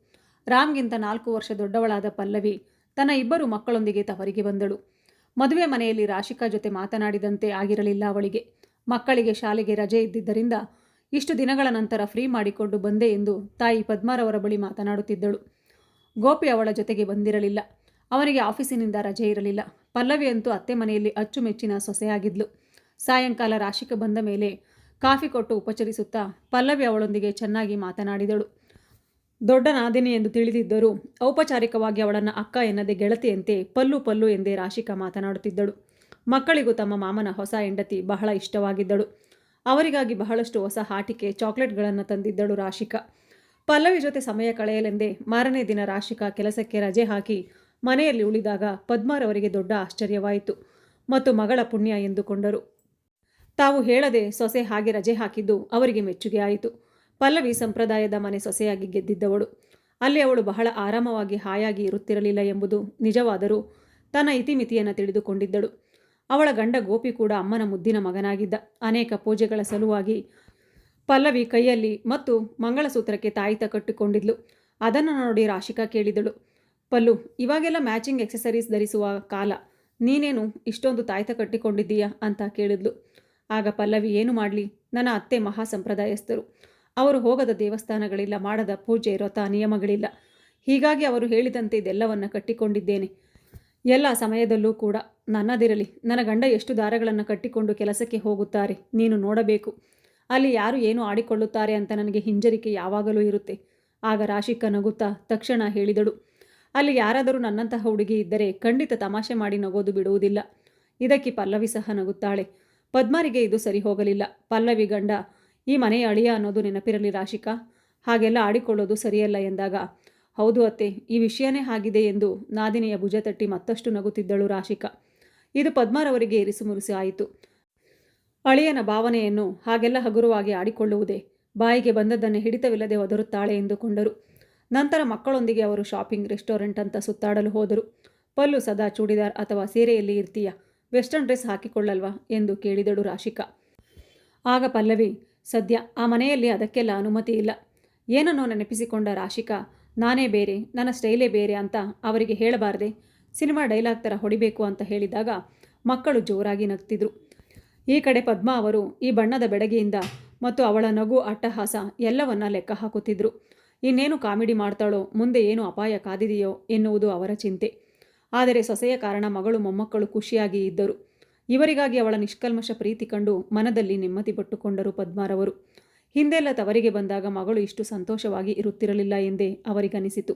ರಾಮ್ಗಿಂತ ನಾಲ್ಕು ವರ್ಷ ದೊಡ್ಡವಳಾದ ಪಲ್ಲವಿ ತನ್ನ ಇಬ್ಬರು ಮಕ್ಕಳೊಂದಿಗೆ ತವರಿಗೆ ಬಂದಳು. ಮದುವೆ ಮನೆಯಲ್ಲಿ ರಾಶಿಕಾ ಜೊತೆ ಮಾತನಾಡಿದಂತೆ ಆಗಿರಲಿಲ್ಲ ಅವಳಿಗೆ. ಮಕ್ಕಳಿಗೆ ಶಾಲೆಗೆ ರಜೆ ಇದ್ದಿದ್ದರಿಂದ ಇಷ್ಟು ದಿನಗಳ ನಂತರ ಫ್ರೀ ಮಾಡಿಕೊಂಡು ಬಂದೆ ಎಂದು ತಾಯಿ ಪದ್ಮಾರವರ ಬಳಿ ಮಾತನಾಡುತ್ತಿದ್ದಳು. ಗೋಪಿ ಅವಳ ಜೊತೆಗೆ ಬಂದಿರಲಿಲ್ಲ. ಅವನಿಗೆ ಆಫೀಸಿನಿಂದ ರಜೆ ಇರಲಿಲ್ಲ. ಪಲ್ಲವಿ ಅಂತೂ ಅತ್ತೆ ಮನೆಯಲ್ಲಿ ಅಚ್ಚುಮೆಚ್ಚಿನ ಸೊಸೆಯಾಗಿದ್ಲು. ಸಾಯಂಕಾಲ ರಾಶಿಕ ಬಂದ ಮೇಲೆ ಕಾಫಿ ಕೊಟ್ಟು ಉಪಚರಿಸುತ್ತಾ ಪಲ್ಲವಿ ಅವಳೊಂದಿಗೆ ಚೆನ್ನಾಗಿ ಮಾತನಾಡಿದಳು. ದೊಡ್ಡ ನಾದಿನಿ ಎಂದು ತಿಳಿದಿದ್ದರೂ ಔಪಚಾರಿಕವಾಗಿ ಅವಳನ್ನು ಅಕ್ಕ ಎನ್ನದೆ ಗೆಳತಿಯಂತೆ ಪಲ್ಲು ಪಲ್ಲು ಎಂದೇ ರಾಶಿಕಾ ಮಾತನಾಡುತ್ತಿದ್ದಳು. ಮಕ್ಕಳಿಗೂ ತಮ್ಮ ಮಾಮನ ಹೊಸ ಹೆಂಡತಿ ಬಹಳ ಇಷ್ಟವಾಗಿದ್ದಳು. ಅವರಿಗಾಗಿ ಬಹಳಷ್ಟು ಹೊಸ ಹಾಟಿಕೆ ಚಾಕ್ಲೇಟ್ಗಳನ್ನು ತಂದಿದ್ದಳು ರಾಶಿಕ. ಪಲ್ಲವಿ ಜೊತೆ ಸಮಯ ಕಳೆಯಲೆಂದೇ ಮಾರನೇ ದಿನ ರಾಶಿಕ ಕೆಲಸಕ್ಕೆ ರಜೆ ಹಾಕಿ ಮನೆಯಲ್ಲಿ ಉಳಿದಾಗ ಪದ್ಮಾರವರಿಗೆ ದೊಡ್ಡ ಆಶ್ಚರ್ಯವಾಯಿತು ಮತ್ತು ಮಗಳ ಪುಣ್ಯ ಎಂದುಕೊಂಡರು. ತಾವು ಹೇಳದೆ ಸೊಸೆ ಹಾಗೆ ರಜೆ ಹಾಕಿದ್ದು ಅವರಿಗೆ ಮೆಚ್ಚುಗೆ ಆಯಿತು. ಪಲ್ಲವಿ ಸಂಪ್ರದಾಯದ ಮನೆ ಸೊಸೆಯಾಗಿ ಗೆದ್ದಿದ್ದವಳು. ಅಲ್ಲಿ ಅವಳು ಬಹಳ ಆರಾಮವಾಗಿ ಹಾಯಾಗಿ ಇರುತ್ತಿರಲಿಲ್ಲ ಎಂಬುದು ನಿಜವಾದರೂ ತನ್ನ ಇತಿಮಿತಿಯನ್ನು ತಿಳಿದುಕೊಂಡಿದ್ದಳು. ಅವಳ ಗಂಡ ಗೋಪಿ ಕೂಡ ಅಮ್ಮನ ಮುದ್ದಿನ ಮಗನಾಗಿದ್ದ. ಅನೇಕ ಪೂಜೆಗಳ ಸಲುವಾಗಿ ಪಲ್ಲವಿ ಕೈಯಲ್ಲಿ ಮತ್ತು ಮಂಗಳಸೂತ್ರಕ್ಕೆ ತಾಯಿತ ಕಟ್ಟಿಕೊಂಡಿದ್ಲು. ಅದನ್ನು ನೋಡಿ ರಾಶಿಕಾ ಕೇಳಿದಳು. ಪಲ್ಲು, ಇವಾಗೆಲ್ಲ ಮ್ಯಾಚಿಂಗ್ ಎಕ್ಸಸರೀಸ್ ಧರಿಸುವ ಕಾಲ. ನೀನೇನು ಇಷ್ಟೊಂದು ತಾಯ್ತ ಕಟ್ಟಿಕೊಂಡಿದ್ದೀಯಾ ಅಂತ ಕೇಳಿದ್ಲು. ಆಗ ಪಲ್ಲವಿ, ಏನು ಮಾಡಲಿ? ನನ್ನ ಅತ್ತೆ ಮಹಾ ಸಂಪ್ರದಾಯಸ್ಥರು ಅವರು ಹೋಗದ ದೇವಸ್ಥಾನಗಳಿಲ್ಲ, ಮಾಡದ ಪೂಜೆ, ವ್ರತ, ನಿಯಮಗಳಿಲ್ಲ. ಹೀಗಾಗಿ ಅವರು ಹೇಳಿದಂತೆ ಇದೆಲ್ಲವನ್ನು ಕಟ್ಟಿಕೊಂಡಿದ್ದೇನೆ. ಎಲ್ಲ ಸಮಯದಲ್ಲೂ ಕೂಡ ನನ್ನದಿರಲಿ. ನನ್ನ ಗಂಡ ಎಷ್ಟು ದಾರಗಳನ್ನು ಕಟ್ಟಿಕೊಂಡು ಕೆಲಸಕ್ಕೆ ಹೋಗುತ್ತಾರೆ, ನೀನು ನೋಡಬೇಕು. ಅಲ್ಲಿ ಯಾರು ಏನು ಆಡಿಕೊಳ್ಳುತ್ತಾರೆ ಅಂತ ನನಗೆ ಹಿಂಜರಿಕೆ ಯಾವಾಗಲೂ ಇರುತ್ತೆ. ಆಗ ರಾಶಿಕ ನಗುತ್ತಾ ತಕ್ಷಣ ಹೇಳಿದಳು. ಅಲ್ಲಿ ಯಾರಾದರೂ ನನ್ನಂತಹ ಹುಡುಗಿ ಇದ್ದರೆ ಖಂಡಿತ ತಮಾಷೆ ಮಾಡಿ ನಗೋದು ಬಿಡುವುದಿಲ್ಲ. ಇದಕ್ಕೆ ಪಲ್ಲವಿ ಸಹ ನಗುತ್ತಾಳೆ. ಪದ್ಮರಿಗೆ ಇದು ಸರಿ ಹೋಗಲಿಲ್ಲ. ಪಲ್ಲವಿ ಗಂಡ, ಈ ಮನೆಯ ಅಳಿಯ ಅನ್ನೋದು ನೆನಪಿರಲಿ ರಾಶಿಕಾ. ಹಾಗೆಲ್ಲ ಆಡಿಕೊಳ್ಳೋದು ಸರಿಯಲ್ಲ ಎಂದಾಗ, ಹೌದು ಅತ್ತೆ, ಈ ವಿಷಯನೇ ಆಗಿದೆ ಎಂದು ನಾದಿನಿಯ ಭುಜ ತಟ್ಟಿ ಮತ್ತಷ್ಟು ನಗುತ್ತಿದ್ದಳು ರಾಶಿಕಾ. ಇದು ಪದ್ಮಾರವರಿಗೆ ಇರಿಸುಮುರುಸಿ ಆಯಿತು. ಅಳಿಯನ ಭಾವನೆಯನ್ನು ಹಾಗೆಲ್ಲ ಹಗುರವಾಗಿ ಆಡಿಕೊಳ್ಳುವುದೇ, ಬಾಯಿಗೆ ಬಂದದ್ದನ್ನು ಹಿಡಿತವಿಲ್ಲದೆ ಒದರುತ್ತಾಳೆ ಎಂದುಕೊಂಡರು. ನಂತರ ಮಕ್ಕಳೊಂದಿಗೆ ಅವರು ಶಾಪಿಂಗ್ ರೆಸ್ಟೋರೆಂಟ್ ಅಂತ ಸುತ್ತಾಡಲು ಹೋದರು. ಪಲ್ಲು ಸದಾ ಚೂಡಿದಾರ್ ಅಥವಾ ಸೀರೆಯಲ್ಲಿ ಇರ್ತೀಯ? ವೆಸ್ಟರ್ನ್ ಡ್ರೆಸ್ ಹಾಕಿಕೊಳ್ಳಲ್ವಾ? ಎಂದು ಕೇಳಿದಳು ರಾಶಿಕಾ. ಆಗ ಪಲ್ಲವಿ, ಸದ್ಯ ಆ ಮನೆಯಲ್ಲಿ ಅದಕ್ಕೆಲ್ಲ ಅನುಮತಿ ಇಲ್ಲ. ಏನನ್ನೋ ನೆನಪಿಸಿಕೊಂಡ ರಾಶಿಕಾ, ನಾನೇ ಬೇರೆ, ನನ್ನ ಸ್ಟೈಲೇ ಬೇರೆ ಅಂತ ಅವರಿಗೆ ಹೇಳಬಾರದೆ, ಸಿನಿಮಾ ಡೈಲಾಗ್ ಥರ ಹೊಡಿಬೇಕು ಅಂತ ಹೇಳಿದಾಗ ಮಕ್ಕಳು ಜೋರಾಗಿ ನಗ್ತಿದ್ರು. ಈ ಕಡೆ ಪದ್ಮ ಅವರು ಈ ಬಣ್ಣದ ಬೆಡಗಿಯಿಂದ ಮತ್ತು ಅವಳ ನಗು, ಅಟ್ಟಹಾಸ ಎಲ್ಲವನ್ನ ಲೆಕ್ಕ ಹಾಕುತ್ತಿದ್ರು. ಇನ್ನೇನು ಕಾಮಿಡಿ ಮಾಡ್ತಾಳೋ, ಮುಂದೆ ಏನು ಅಪಾಯ ಕಾದಿದೆಯೋ ಎನ್ನುವುದು ಅವರ ಚಿಂತೆ. ಆದರೆ ಸೊಸೆಯ ಕಾರಣ ಮಗಳು ಮೊಮ್ಮಕ್ಕಳು ಖುಷಿಯಾಗಿ ಇದ್ದರು. ಇವರಿಗಾಗಿ ಅವಳ ನಿಷ್ಕಲ್ಮಶ ಪ್ರೀತಿ ಕಂಡು ಮನದಲ್ಲಿ ನೆಮ್ಮದಿ ಪಟ್ಟುಕೊಂಡರು ಪದ್ಮಾರವರು. ಹಿಂದೆಲ್ಲ ತವರಿಗೆ ಬಂದಾಗ ಮಗಳು ಇಷ್ಟು ಸಂತೋಷವಾಗಿ ಇರುತ್ತಿರಲಿಲ್ಲ ಎಂದೇ ಅವರಿಗನಿಸಿತು.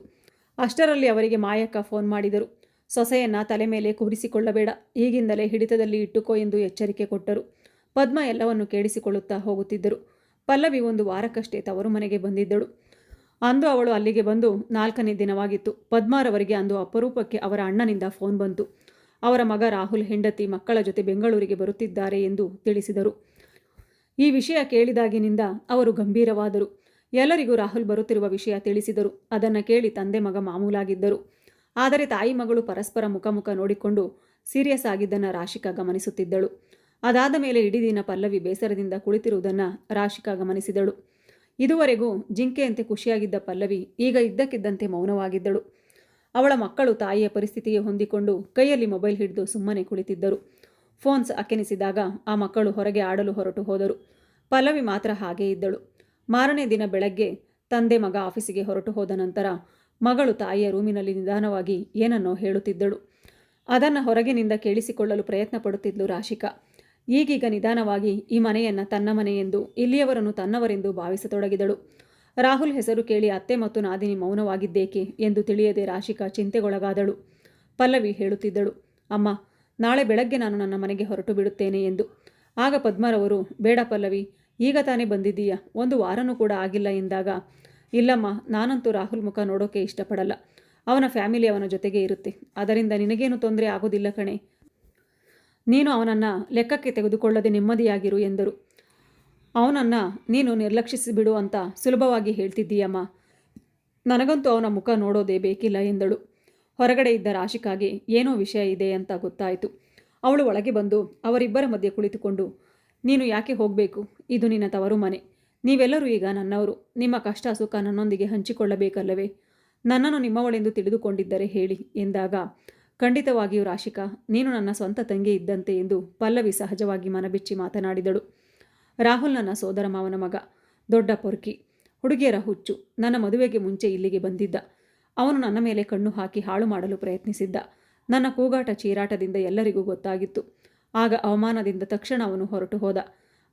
ಅಷ್ಟರಲ್ಲಿ ಅವರಿಗೆ ಮಾಯಕ್ಕ ಫೋನ್ ಮಾಡಿದರು. ಸೊಸೆಯನ್ನ ತಲೆ ಮೇಲೆ ಕೂರಿಸಿಕೊಳ್ಳಬೇಡ, ಈಗಿಂದಲೇ ಹಿಡಿತದಲ್ಲಿ ಇಟ್ಟುಕೋ ಎಂದು ಎಚ್ಚರಿಕೆ ಕೊಟ್ಟರು. ಪದ್ಮ ಎಲ್ಲವನ್ನು ಕೇಳಿಸಿಕೊಳ್ಳುತ್ತಾ ಹೋಗುತ್ತಿದ್ದರು. ಪಲ್ಲವಿ ಒಂದು ವಾರಕ್ಕಷ್ಟೇ ತವರು ಮನೆಗೆ ಬಂದಿದ್ದಳು. ಅಂದು ಅವಳು ಅಲ್ಲಿಗೆ ಬಂದು ನಾಲ್ಕನೇ ದಿನವಾಗಿತ್ತು. ಪದ್ಮಾರವರಿಗೆ ಅಂದು ಅಪರೂಪಕ್ಕೆ ಅವರ ಅಣ್ಣನಿಂದ ಫೋನ್ ಬಂತು. ಅವರ ಮಗ ರಾಹುಲ್ ಹೆಂಡತಿ ಮಕ್ಕಳ ಜೊತೆ ಬೆಂಗಳೂರಿಗೆ ಬರುತ್ತಿದ್ದಾರೆ ಎಂದು ತಿಳಿಸಿದರು. ಈ ವಿಷಯ ಕೇಳಿದಾಗಿನಿಂದ ಅವರು ಗಂಭೀರವಾದರು. ಎಲ್ಲರಿಗೂ ರಾಹುಲ್ ಬರುತ್ತಿರುವ ವಿಷಯ ತಿಳಿಸಿದರು. ಅದನ್ನು ಕೇಳಿ ತಂದೆ ಮಗ ಮಾಮೂಲಾಗಿದ್ದರು. ಆದರೆ ತಾಯಿ ಮಗಳು ಪರಸ್ಪರ ಮುಖಮುಖ ನೋಡಿಕೊಂಡು ಸೀರಿಯಸ್ ಆಗಿದ್ದನ್ನು ರಾಶಿಕಾ ಗಮನಿಸುತ್ತಿದ್ದಳು. ಅದಾದ ಮೇಲೆ ಇಡೀ ದಿನ ಪಲ್ಲವಿ ಬೇಸರದಿಂದ ಕುಳಿತಿರುವುದನ್ನು ರಾಶಿಕಾ ಗಮನಿಸಿದಳು. ಇದುವರೆಗೂ ಜಿಂಕೆಯಂತೆ ಖುಷಿಯಾಗಿದ್ದ ಪಲ್ಲವಿ ಈಗ ಇದ್ದಕ್ಕಿದ್ದಂತೆ ಮೌನವಾಗಿದ್ದಳು. ಅವಳ ಮಕ್ಕಳು ತಾಯಿಯ ಪರಿಸ್ಥಿತಿಗೆ ಹೊಂದಿಕೊಂಡು ಕೈಯಲ್ಲಿ ಮೊಬೈಲ್ ಹಿಡಿದು ಸುಮ್ಮನೆ ಕುಳಿತಿದ್ದರು. ಫೋನ್ಸ್ ಅಕ್ಕೆನಿಸಿದಾಗ ಆ ಮಕ್ಕಳು ಹೊರಗೆ ಆಡಲು ಹೊರಟು ಹೋದರು. ಪಲ್ಲವಿ ಮಾತ್ರ ಹಾಗೇ ಇದ್ದಳು. ಮಾರನೇ ದಿನ ಬೆಳಗ್ಗೆ ತಂದೆ ಮಗ ಆಫೀಸಿಗೆ ಹೊರಟು ಹೋದ ನಂತರ ಮಗಳು ತಾಯಿಯ ರೂಮಿನಲ್ಲಿ ನಿಧಾನವಾಗಿ ಏನನ್ನೋ ಹೇಳುತ್ತಿದ್ದಳು. ಅದನ್ನು ಹೊರಗಿನಿಂದ ಕೇಳಿಸಿಕೊಳ್ಳಲು ಪ್ರಯತ್ನ ಪಡುತ್ತಿದ್ಲು ರಾಶಿಕಾ. ಈಗೀಗ ನಿಧಾನವಾಗಿ ಈ ಮನೆಯನ್ನು ತನ್ನ ಮನೆಯೆಂದು, ಇಲ್ಲಿಯವರನ್ನು ತನ್ನವರೆಂದು ಭಾವಿಸತೊಡಗಿದಳು. ರಾಹುಲ್ ಹೆಸರು ಕೇಳಿ ಅತ್ತೆ ಮತ್ತು ನಾದಿನಿ ಮೌನವಾಗಿದ್ದೇಕೆ ಎಂದು ತಿಳಿಯದೆ ರಾಶಿಕಾ ಚಿಂತೆಗೊಳಗಾದಳು. ಪಲ್ಲವಿ ಹೇಳುತ್ತಿದ್ದಳು, ಅಮ್ಮ, ನಾಳೆ ಬೆಳಗ್ಗೆ ನಾನು ನನ್ನ ಮನೆಗೆ ಹೊರಟು ಬಿಡುತ್ತೇನೆ ಎಂದು. ಆಗ ಪದ್ಮರವರು, ಬೇಡ ಪಲ್ಲವಿ, ಈಗ ತಾನೇ ಬಂದಿದ್ದೀಯಾ, ಒಂದು ವಾರನೂ ಕೂಡ ಆಗಿಲ್ಲ ಎಂದಾಗ, ಇಲ್ಲಮ್ಮ, ನಾನಂತೂ ರಾಹುಲ್ ಮುಖ ನೋಡೋಕೆ ಇಷ್ಟಪಡಲ್ಲ. ಅವನ ಫ್ಯಾಮಿಲಿ ಅವನ ಜೊತೆಗೆ ಇರುತ್ತೆ. ಅದರಿಂದ ನಿನಗೇನು ತೊಂದರೆ ಆಗೋದಿಲ್ಲ ಕಣೆ. ನೀನು ಅವನನ್ನು ಲೆಕ್ಕಕ್ಕೆ ತೆಗೆದುಕೊಳ್ಳದೆ ನೆಮ್ಮದಿಯಾಗಿರು ಎಂದರು. ಅವನನ್ನು ನೀನು ನಿರ್ಲಕ್ಷಿಸಿಬಿಡು ಅಂತ ಸುಲಭವಾಗಿ ಹೇಳ್ತಿದ್ದೀಯಮ್ಮ. ನನಗಂತೂ ಅವನ ಮುಖ ನೋಡೋದೇ ಬೇಕಿಲ್ಲ ಎಂದಳು. ಹೊರಗಡೆ ಇದ್ದ ರಾಶಿಕಾಗೆ ಏನೋ ವಿಷಯ ಇದೆ ಅಂತ ಗೊತ್ತಾಯಿತು. ಅವಳು ಒಳಗೆ ಬಂದು ಅವರಿಬ್ಬರ ಮಧ್ಯೆ ಕುಳಿತುಕೊಂಡು, ನೀನು ಯಾಕೆ ಹೋಗಬೇಕು? ಇದು ನಿನ್ನ ತವರು ಮನೆ. ನೀವೆಲ್ಲರೂ ಈಗ ನನ್ನವರು. ನಿಮ್ಮ ಕಷ್ಟ ಸುಖ ನನ್ನೊಂದಿಗೆ ಹಂಚಿಕೊಳ್ಳಬೇಕಲ್ಲವೇ? ನನ್ನನ್ನು ನಿಮ್ಮವಳೆಂದು ತಿಳಿದುಕೊಂಡಿದ್ದರೆ ಹೇಳಿ ಎಂದಾಗ ಖಂಡಿತವಾಗಿಯೂ ರಾಶಿಕಾ, ನೀನು ನನ್ನ ಸ್ವಂತ ತಂಗಿ ಇದ್ದಂತೆ ಎಂದು ಪಲ್ಲವಿ ಸಹಜವಾಗಿ ಮನಬಿಚ್ಚಿ ಮಾತನಾಡಿದಳು. ರಾಹುಲ್ ನನ್ನ ಸೋದರ ಮಾವನ ಮಗ, ದೊಡ್ಡ ಪೊರ್ಕಿ, ಹುಡುಗಿಯರ ಹುಚ್ಚು, ನನ್ನ ಮದುವೆಗೆ ಮುಂಚೆ ಇಲ್ಲಿಗೆ ಬಂದಿದ್ದ. ಅವನು ನನ್ನ ಮೇಲೆ ಕಣ್ಣು ಹಾಕಿ ಹಾಳು ಮಾಡಲು ಪ್ರಯತ್ನಿಸಿದ್ದ. ನನ್ನ ಕೂಗಾಟ ಚೀರಾಟದಿಂದ ಎಲ್ಲರಿಗೂ ಗೊತ್ತಾಗಿತ್ತು. ಆಗ ಅವಮಾನದಿಂದ ತಕ್ಷಣ ಅವನು ಹೊರಟು ಹೋದ.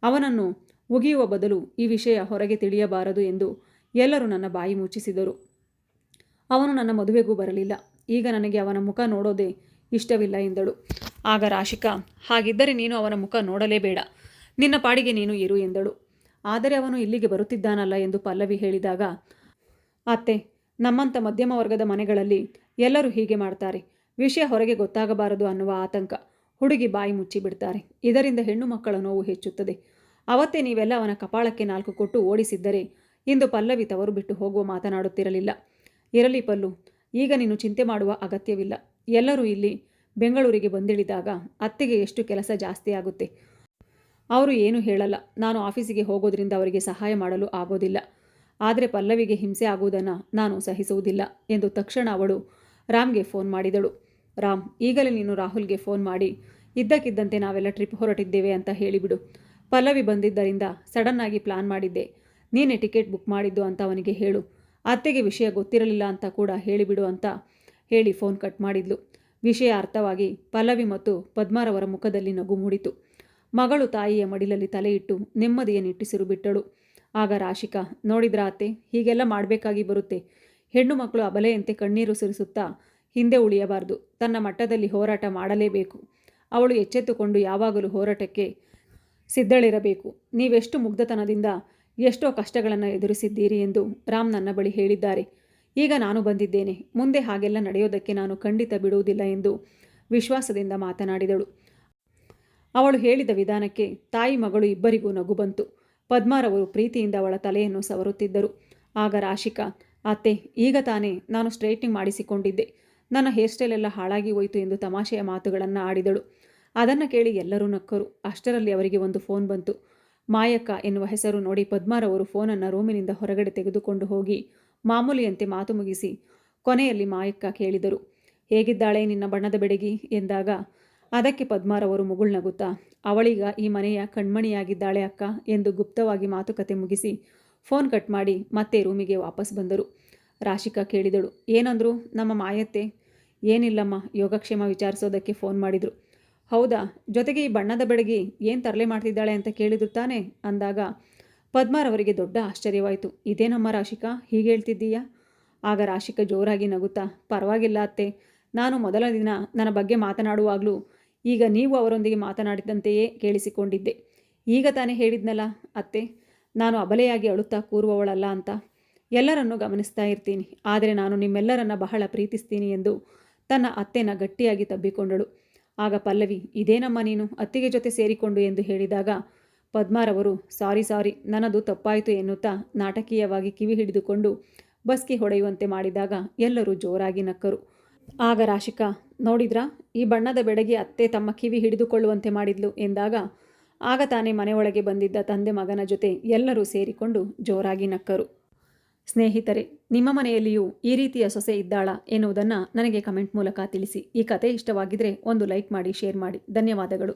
ಅವನನ್ನು ಉಗಿಯುವ ಬದಲು ಈ ವಿಷಯ ಹೊರಗೆ ತಿಳಿಯಬಾರದು ಎಂದು ಎಲ್ಲರೂ ನನ್ನ ಬಾಯಿ ಮುಚ್ಚಿಸಿದರು. ಅವನು ನನ್ನ ಮದುವೆಗೂ ಬರಲಿಲ್ಲ. ಈಗ ನನಗೆ ಅವನ ಮುಖ ನೋಡೋದೇ ಇಷ್ಟವಿಲ್ಲ ಎಂದಳು. ಆಗ ರಾಶಿಕಾ, ಹಾಗಿದ್ದರೆ ನೀನು ಅವನ ಮುಖ ನೋಡಲೇಬೇಡ. ನಿನ್ನ ಪಾಡಿಗೆ ನೀನು ಇರು ಎಂದಳು. ಆದರೆ ಅವನು ಇಲ್ಲಿಗೆ ಬರುತ್ತಿದ್ದಾನಲ್ಲ ಎಂದು ಪಲ್ಲವಿ ಹೇಳಿದಾಗ, ಅತ್ತೆ, ನಮ್ಮಂಥ ಮಧ್ಯಮ ವರ್ಗದ ಮನೆಗಳಲ್ಲಿ ಎಲ್ಲರೂ ಹೀಗೆ ಮಾಡ್ತಾರೆ. ವಿಷಯ ಹೊರಗೆ ಗೊತ್ತಾಗಬಾರದು ಅನ್ನುವ ಆತಂಕ. ಹುಡುಗಿ ಬಾಯಿ ಮುಚ್ಚಿಬಿಡ್ತಾರೆ. ಇದರಿಂದ ಹೆಣ್ಣು ಮಕ್ಕಳ ನೋವು ಹೆಚ್ಚುತ್ತದೆ. ಅವತ್ತೇ ನೀವೆಲ್ಲ ಅವನ ಕಪಾಳಕ್ಕೆ ನಾಲ್ಕು ಕೊಟ್ಟು ಓಡಿಸಿದ್ದರೆ ಇಂದು ಪಲ್ಲವಿ ತವರು ಬಿಟ್ಟು ಹೋಗುವ ಮಾತನಾಡುತ್ತಿರಲಿಲ್ಲ. ಇರಲಿ ಪಲ್ಲು ಈಗ ನೀನು ಚಿಂತೆ ಮಾಡುವ ಅಗತ್ಯವಿಲ್ಲ. ಎಲ್ಲರೂ ಇಲ್ಲಿ ಬೆಂಗಳೂರಿಗೆ ಬಂದಿಳಿದಾಗ ಅತ್ತೆಗೆ ಎಷ್ಟು ಕೆಲಸ ಜಾಸ್ತಿ ಆಗುತ್ತೆ. ಅವರು ಏನು ಹೇಳಲ್ಲ. ನಾನು ಆಫೀಸಿಗೆ ಹೋಗೋದ್ರಿಂದ ಅವರಿಗೆ ಸಹಾಯ ಮಾಡಲು ಆಗೋದಿಲ್ಲ. ಆದರೆ ಪಲ್ಲವಿಗೆ ಹಿಂಸೆ ಆಗುವುದನ್ನು ನಾನು ಸಹಿಸುವುದಿಲ್ಲ ಎಂದು ತಕ್ಷಣ ಅವಳು ರಾಮ್ಗೆ ಫೋನ್ ಮಾಡಿದಳು. ರಾಮ್, ಈಗಲೇ ನೀನು ರಾಹುಲ್ಗೆ ಫೋನ್ ಮಾಡಿ, ಇದ್ದಕ್ಕಿದ್ದಂತೆ ನಾವೆಲ್ಲ ಟ್ರಿಪ್ ಹೊರಟಿದ್ದೇವೆ ಅಂತ ಹೇಳಿಬಿಡು. ಪಲ್ಲವಿ ಬಂದಿದ್ದರಿಂದ ಸಡನ್ನಾಗಿ ಪ್ಲಾನ್ ಮಾಡಿದ್ದೆ. ನೀನೇ ಟಿಕೆಟ್ ಬುಕ್ ಮಾಡಿದ್ದು ಅಂತ ಅವನಿಗೆ ಹೇಳು. ಅತ್ತೆಗೆ ವಿಷಯ ಗೊತ್ತಿರಲಿಲ್ಲ ಅಂತ ಕೂಡ ಹೇಳಿಬಿಡು ಅಂತ ಹೇಳಿ ಫೋನ್ ಕಟ್ ಮಾಡಿದ್ಲು. ವಿಷಯ ಅರ್ಥವಾಗಿ ಪಲ್ಲವಿ ಮತ್ತು ಪದ್ಮಾರವರ ಮುಖದಲ್ಲಿ ನಗು ಮೂಡಿತು. ಮಗಳು ತಾಯಿಯ ಮಡಿಲಲ್ಲಿ ತಲೆಯಿಟ್ಟು ನೆಮ್ಮದಿಯ ನಿಟ್ಟಿಸಿರು ಬಿಟ್ಟಳು. ಆಗ ರಾಶಿಕಾ, ನೋಡಿದ್ರಾ ಅತ್ತೆ, ಹೀಗೆಲ್ಲ ಮಾಡಬೇಕಾಗಿ ಬರುತ್ತೆ. ಹೆಣ್ಣು ಮಕ್ಕಳು ಅಬಲೆಯಂತೆ ಕಣ್ಣೀರು ಸುರಿಸುತ್ತಾ ಹಿಂದೆ ಉಳಿಯಬಾರದು. ತನ್ನ ಮಟ್ಟದಲ್ಲಿ ಹೋರಾಟ ಮಾಡಲೇಬೇಕು. ಅವಳು ಎಚ್ಚೆತ್ತುಕೊಂಡು ಯಾವಾಗಲೂ ಹೋರಾಟಕ್ಕೆ ಸಿದ್ಧಳಿರಬೇಕು. ನೀವೆಷ್ಟು ಮುಗ್ಧತನದಿಂದ ಎಷ್ಟೋ ಕಷ್ಟಗಳನ್ನು ಎದುರಿಸಿದ್ದೀರಿ ಎಂದು ರಾಮ್ ನನ್ನ ಬಳಿ ಹೇಳಿದ್ದಾರೆ. ಈಗ ನಾನು ಬಂದಿದ್ದೇನೆ. ಮುಂದೆ ಹಾಗೆಲ್ಲ ನಡೆಯೋದಕ್ಕೆ ನಾನು ಖಂಡಿತ ಬಿಡುವುದಿಲ್ಲ ಎಂದು ವಿಶ್ವಾಸದಿಂದ ಮಾತನಾಡಿದಳು. ಅವಳು ಹೇಳಿದ ವಿಧಾನಕ್ಕೆ ತಾಯಿ ಮಗಳು ಇಬ್ಬರಿಗೂ ನಗು ಬಂತು. ಪದ್ಮಾರವರು ಪ್ರೀತಿಯಿಂದ ಅವಳ ತಲೆಯನ್ನು ಸವರುತ್ತಿದ್ದರು. ಆಗ ರಾಶಿಕಾ, ಅತ್ತೆ, ಈಗ ತಾನೇ ನಾನು ಸ್ಟ್ರೈಟ್ನಿಂಗ್ ಮಾಡಿಸಿಕೊಂಡಿದ್ದೆ. ನನ್ನ ಹೇರ್ ಸ್ಟೈಲ್ ಎಲ್ಲ ಹಾಳಾಗಿ ಹೋಯಿತು ಎಂದು ತಮಾಷೆಯ ಮಾತುಗಳನ್ನು ಆಡಿದಳು. ಅದನ್ನು ಕೇಳಿ ಎಲ್ಲರೂ ನಕ್ಕರು. ಅಷ್ಟರಲ್ಲಿ ಅವರಿಗೆ ಒಂದು ಫೋನ್ ಬಂತು. ಮಾಯಕ್ಕ ಎನ್ನುವ ಹೆಸರು ನೋಡಿ ಪದ್ಮಾರವರು ಫೋನನ್ನು ರೂಮಿನಿಂದ ಹೊರಗಡೆ ತೆಗೆದುಕೊಂಡು ಹೋಗಿ ಮಾಮೂಲಿಯಂತೆ ಮಾತು ಮುಗಿಸಿ ಕೊನೆಯಲ್ಲಿ ಮಾಯಕ್ಕ ಕೇಳಿದರು, ಹೇಗಿದ್ದಾಳೆ ನಿನ್ನ ಬಣ್ಣದ ಬೆಡಗಿ? ಎಂದಾಗ, ಅದಕ್ಕೆ ಪದ್ಮಾರವರು ಮುಗುಳ್ನಗುತ್ತಾ ಅವಳೀಗ ಈ ಮನೆಯ ಕಣ್ಮಣಿಯಾಗಿದ್ದಾಳೆ ಅಕ್ಕ ಎಂದು ಗುಪ್ತವಾಗಿ ಮಾತುಕತೆ ಮುಗಿಸಿ ಫೋನ್ ಕಟ್ ಮಾಡಿ ಮತ್ತೆ ರೂಮಿಗೆ ವಾಪಸ್ ಬಂದರು. ರಾಶಿಕಾ ಕೇಳಿದಳು, ಏನಂದ್ರು? ನಮ್ಮ ಮಾಯತ್ತೆ? ಏನಿಲ್ಲಮ್ಮ, ಯೋಗಕ್ಷೇಮ ವಿಚಾರಿಸೋದಕ್ಕೆ ಫೋನ್ ಮಾಡಿದರು. ಹೌದಾ? ಜೊತೆಗೆ ಈ ಬಣ್ಣದ ಬೆಡಗಿ ಏನು ತರಲೆ ಮಾಡ್ತಿದ್ದಾಳೆ ಅಂತ ಕೇಳಿದ್ರು ತಾನೆ? ಅಂದಾಗ ಪದ್ಮಾರವರಿಗೆ ದೊಡ್ಡ ಆಶ್ಚರ್ಯವಾಯಿತು. ಇದೇನಮ್ಮ ರಾಶಿಕಾ? ಹೀಗೆ ಹೇಳ್ತಿದ್ದೀಯಾ? ಆಗ ರಾಶಿಕಾ ಜೋರಾಗಿ ನಗುತ್ತಾ, ಪರವಾಗಿಲ್ಲ ಅತ್ತೆ. ನಾನು ಮೊದಲ ದಿನ ನನ್ನ ಬಗ್ಗೆ ಮಾತನಾಡುವಾಗಲೂ ಈಗ ನೀವು ಅವರೊಂದಿಗೆ ಮಾತನಾಡಿದಂತೆಯೇ ಕೇಳಿಸಿಕೊಂಡಿದ್ದೆ. ಈಗ ತಾನೇ ಹೇಳಿದ್ನಲ್ಲ ಅತ್ತೆ, ನಾನು ಅಬಲೆಯಾಗಿ ಅಳುತ್ತಾ ಕೂರುವವಳಲ್ಲ ಅಂತ. ಎಲ್ಲರನ್ನು ಗಮನಿಸ್ತಾ ಇರ್ತೀನಿ. ಆದರೆ ನಾನು ನಿಮ್ಮೆಲ್ಲರನ್ನ ಬಹಳ ಪ್ರೀತಿಸ್ತೀನಿ ಎಂದು ತನ್ನ ಅತ್ತೆನ ಗಟ್ಟಿಯಾಗಿ ತಬ್ಬಿಕೊಂಡಳು. ಆಗ ಪಲ್ಲವಿ, ಇದೇನಮ್ಮ ನೀನು ಅತ್ತಿಗೆ ಜೊತೆ ಸೇರಿಕೊಂಡು ಎಂದು ಹೇಳಿದಾಗ, ಪದ್ಮಾರವರು, ಸಾರಿ ಸಾರಿ, ನನ್ನದು ತಪ್ಪಾಯಿತು ಎನ್ನುತ್ತಾ ನಾಟಕೀಯವಾಗಿ ಕಿವಿ ಹಿಡಿದುಕೊಂಡು ಬಸ್ಗೆ ಹೊಡೆಯುವಂತೆ ಮಾಡಿದಾಗ ಎಲ್ಲರೂ ಜೋರಾಗಿ ನಕ್ಕರು. ಆಗ ರಾಶಿಕಾ, ನೋಡಿದ್ರಾ, ಈ ಬಣ್ಣದ ಬೆಡಗಿ ಅತ್ತೆ ತಮ್ಮ ಕಿವಿ ಹಿಡಿದುಕೊಳ್ಳುವಂತೆ ಮಾಡಿದ್ಲು ಎಂದಾಗ, ಆಗ ತಾನೇ ಮನೆಯೊಳಗೆ ಬಂದಿದ್ದ ತಂದೆ ಮಗನ ಜೊತೆ ಎಲ್ಲರೂ ಸೇರಿಕೊಂಡು ಜೋರಾಗಿ ನಕ್ಕರು. ಸ್ನೇಹಿತರೆ, ನಿಮ್ಮ ಮನೆಯಲ್ಲಿಯೂ ಈ ರೀತಿಯ ಸೊಸೆ ಇದ್ದಾಳ ಎನ್ನುವುದನ್ನು ನನಗೆ ಕಮೆಂಟ್ ಮೂಲಕ ತಿಳಿಸಿ. ಈ ಕತೆ ಇಷ್ಟವಾಗಿದ್ದರೆ ಒಂದು ಲೈಕ್ ಮಾಡಿ, ಶೇರ್ ಮಾಡಿ. ಧನ್ಯವಾದಗಳು.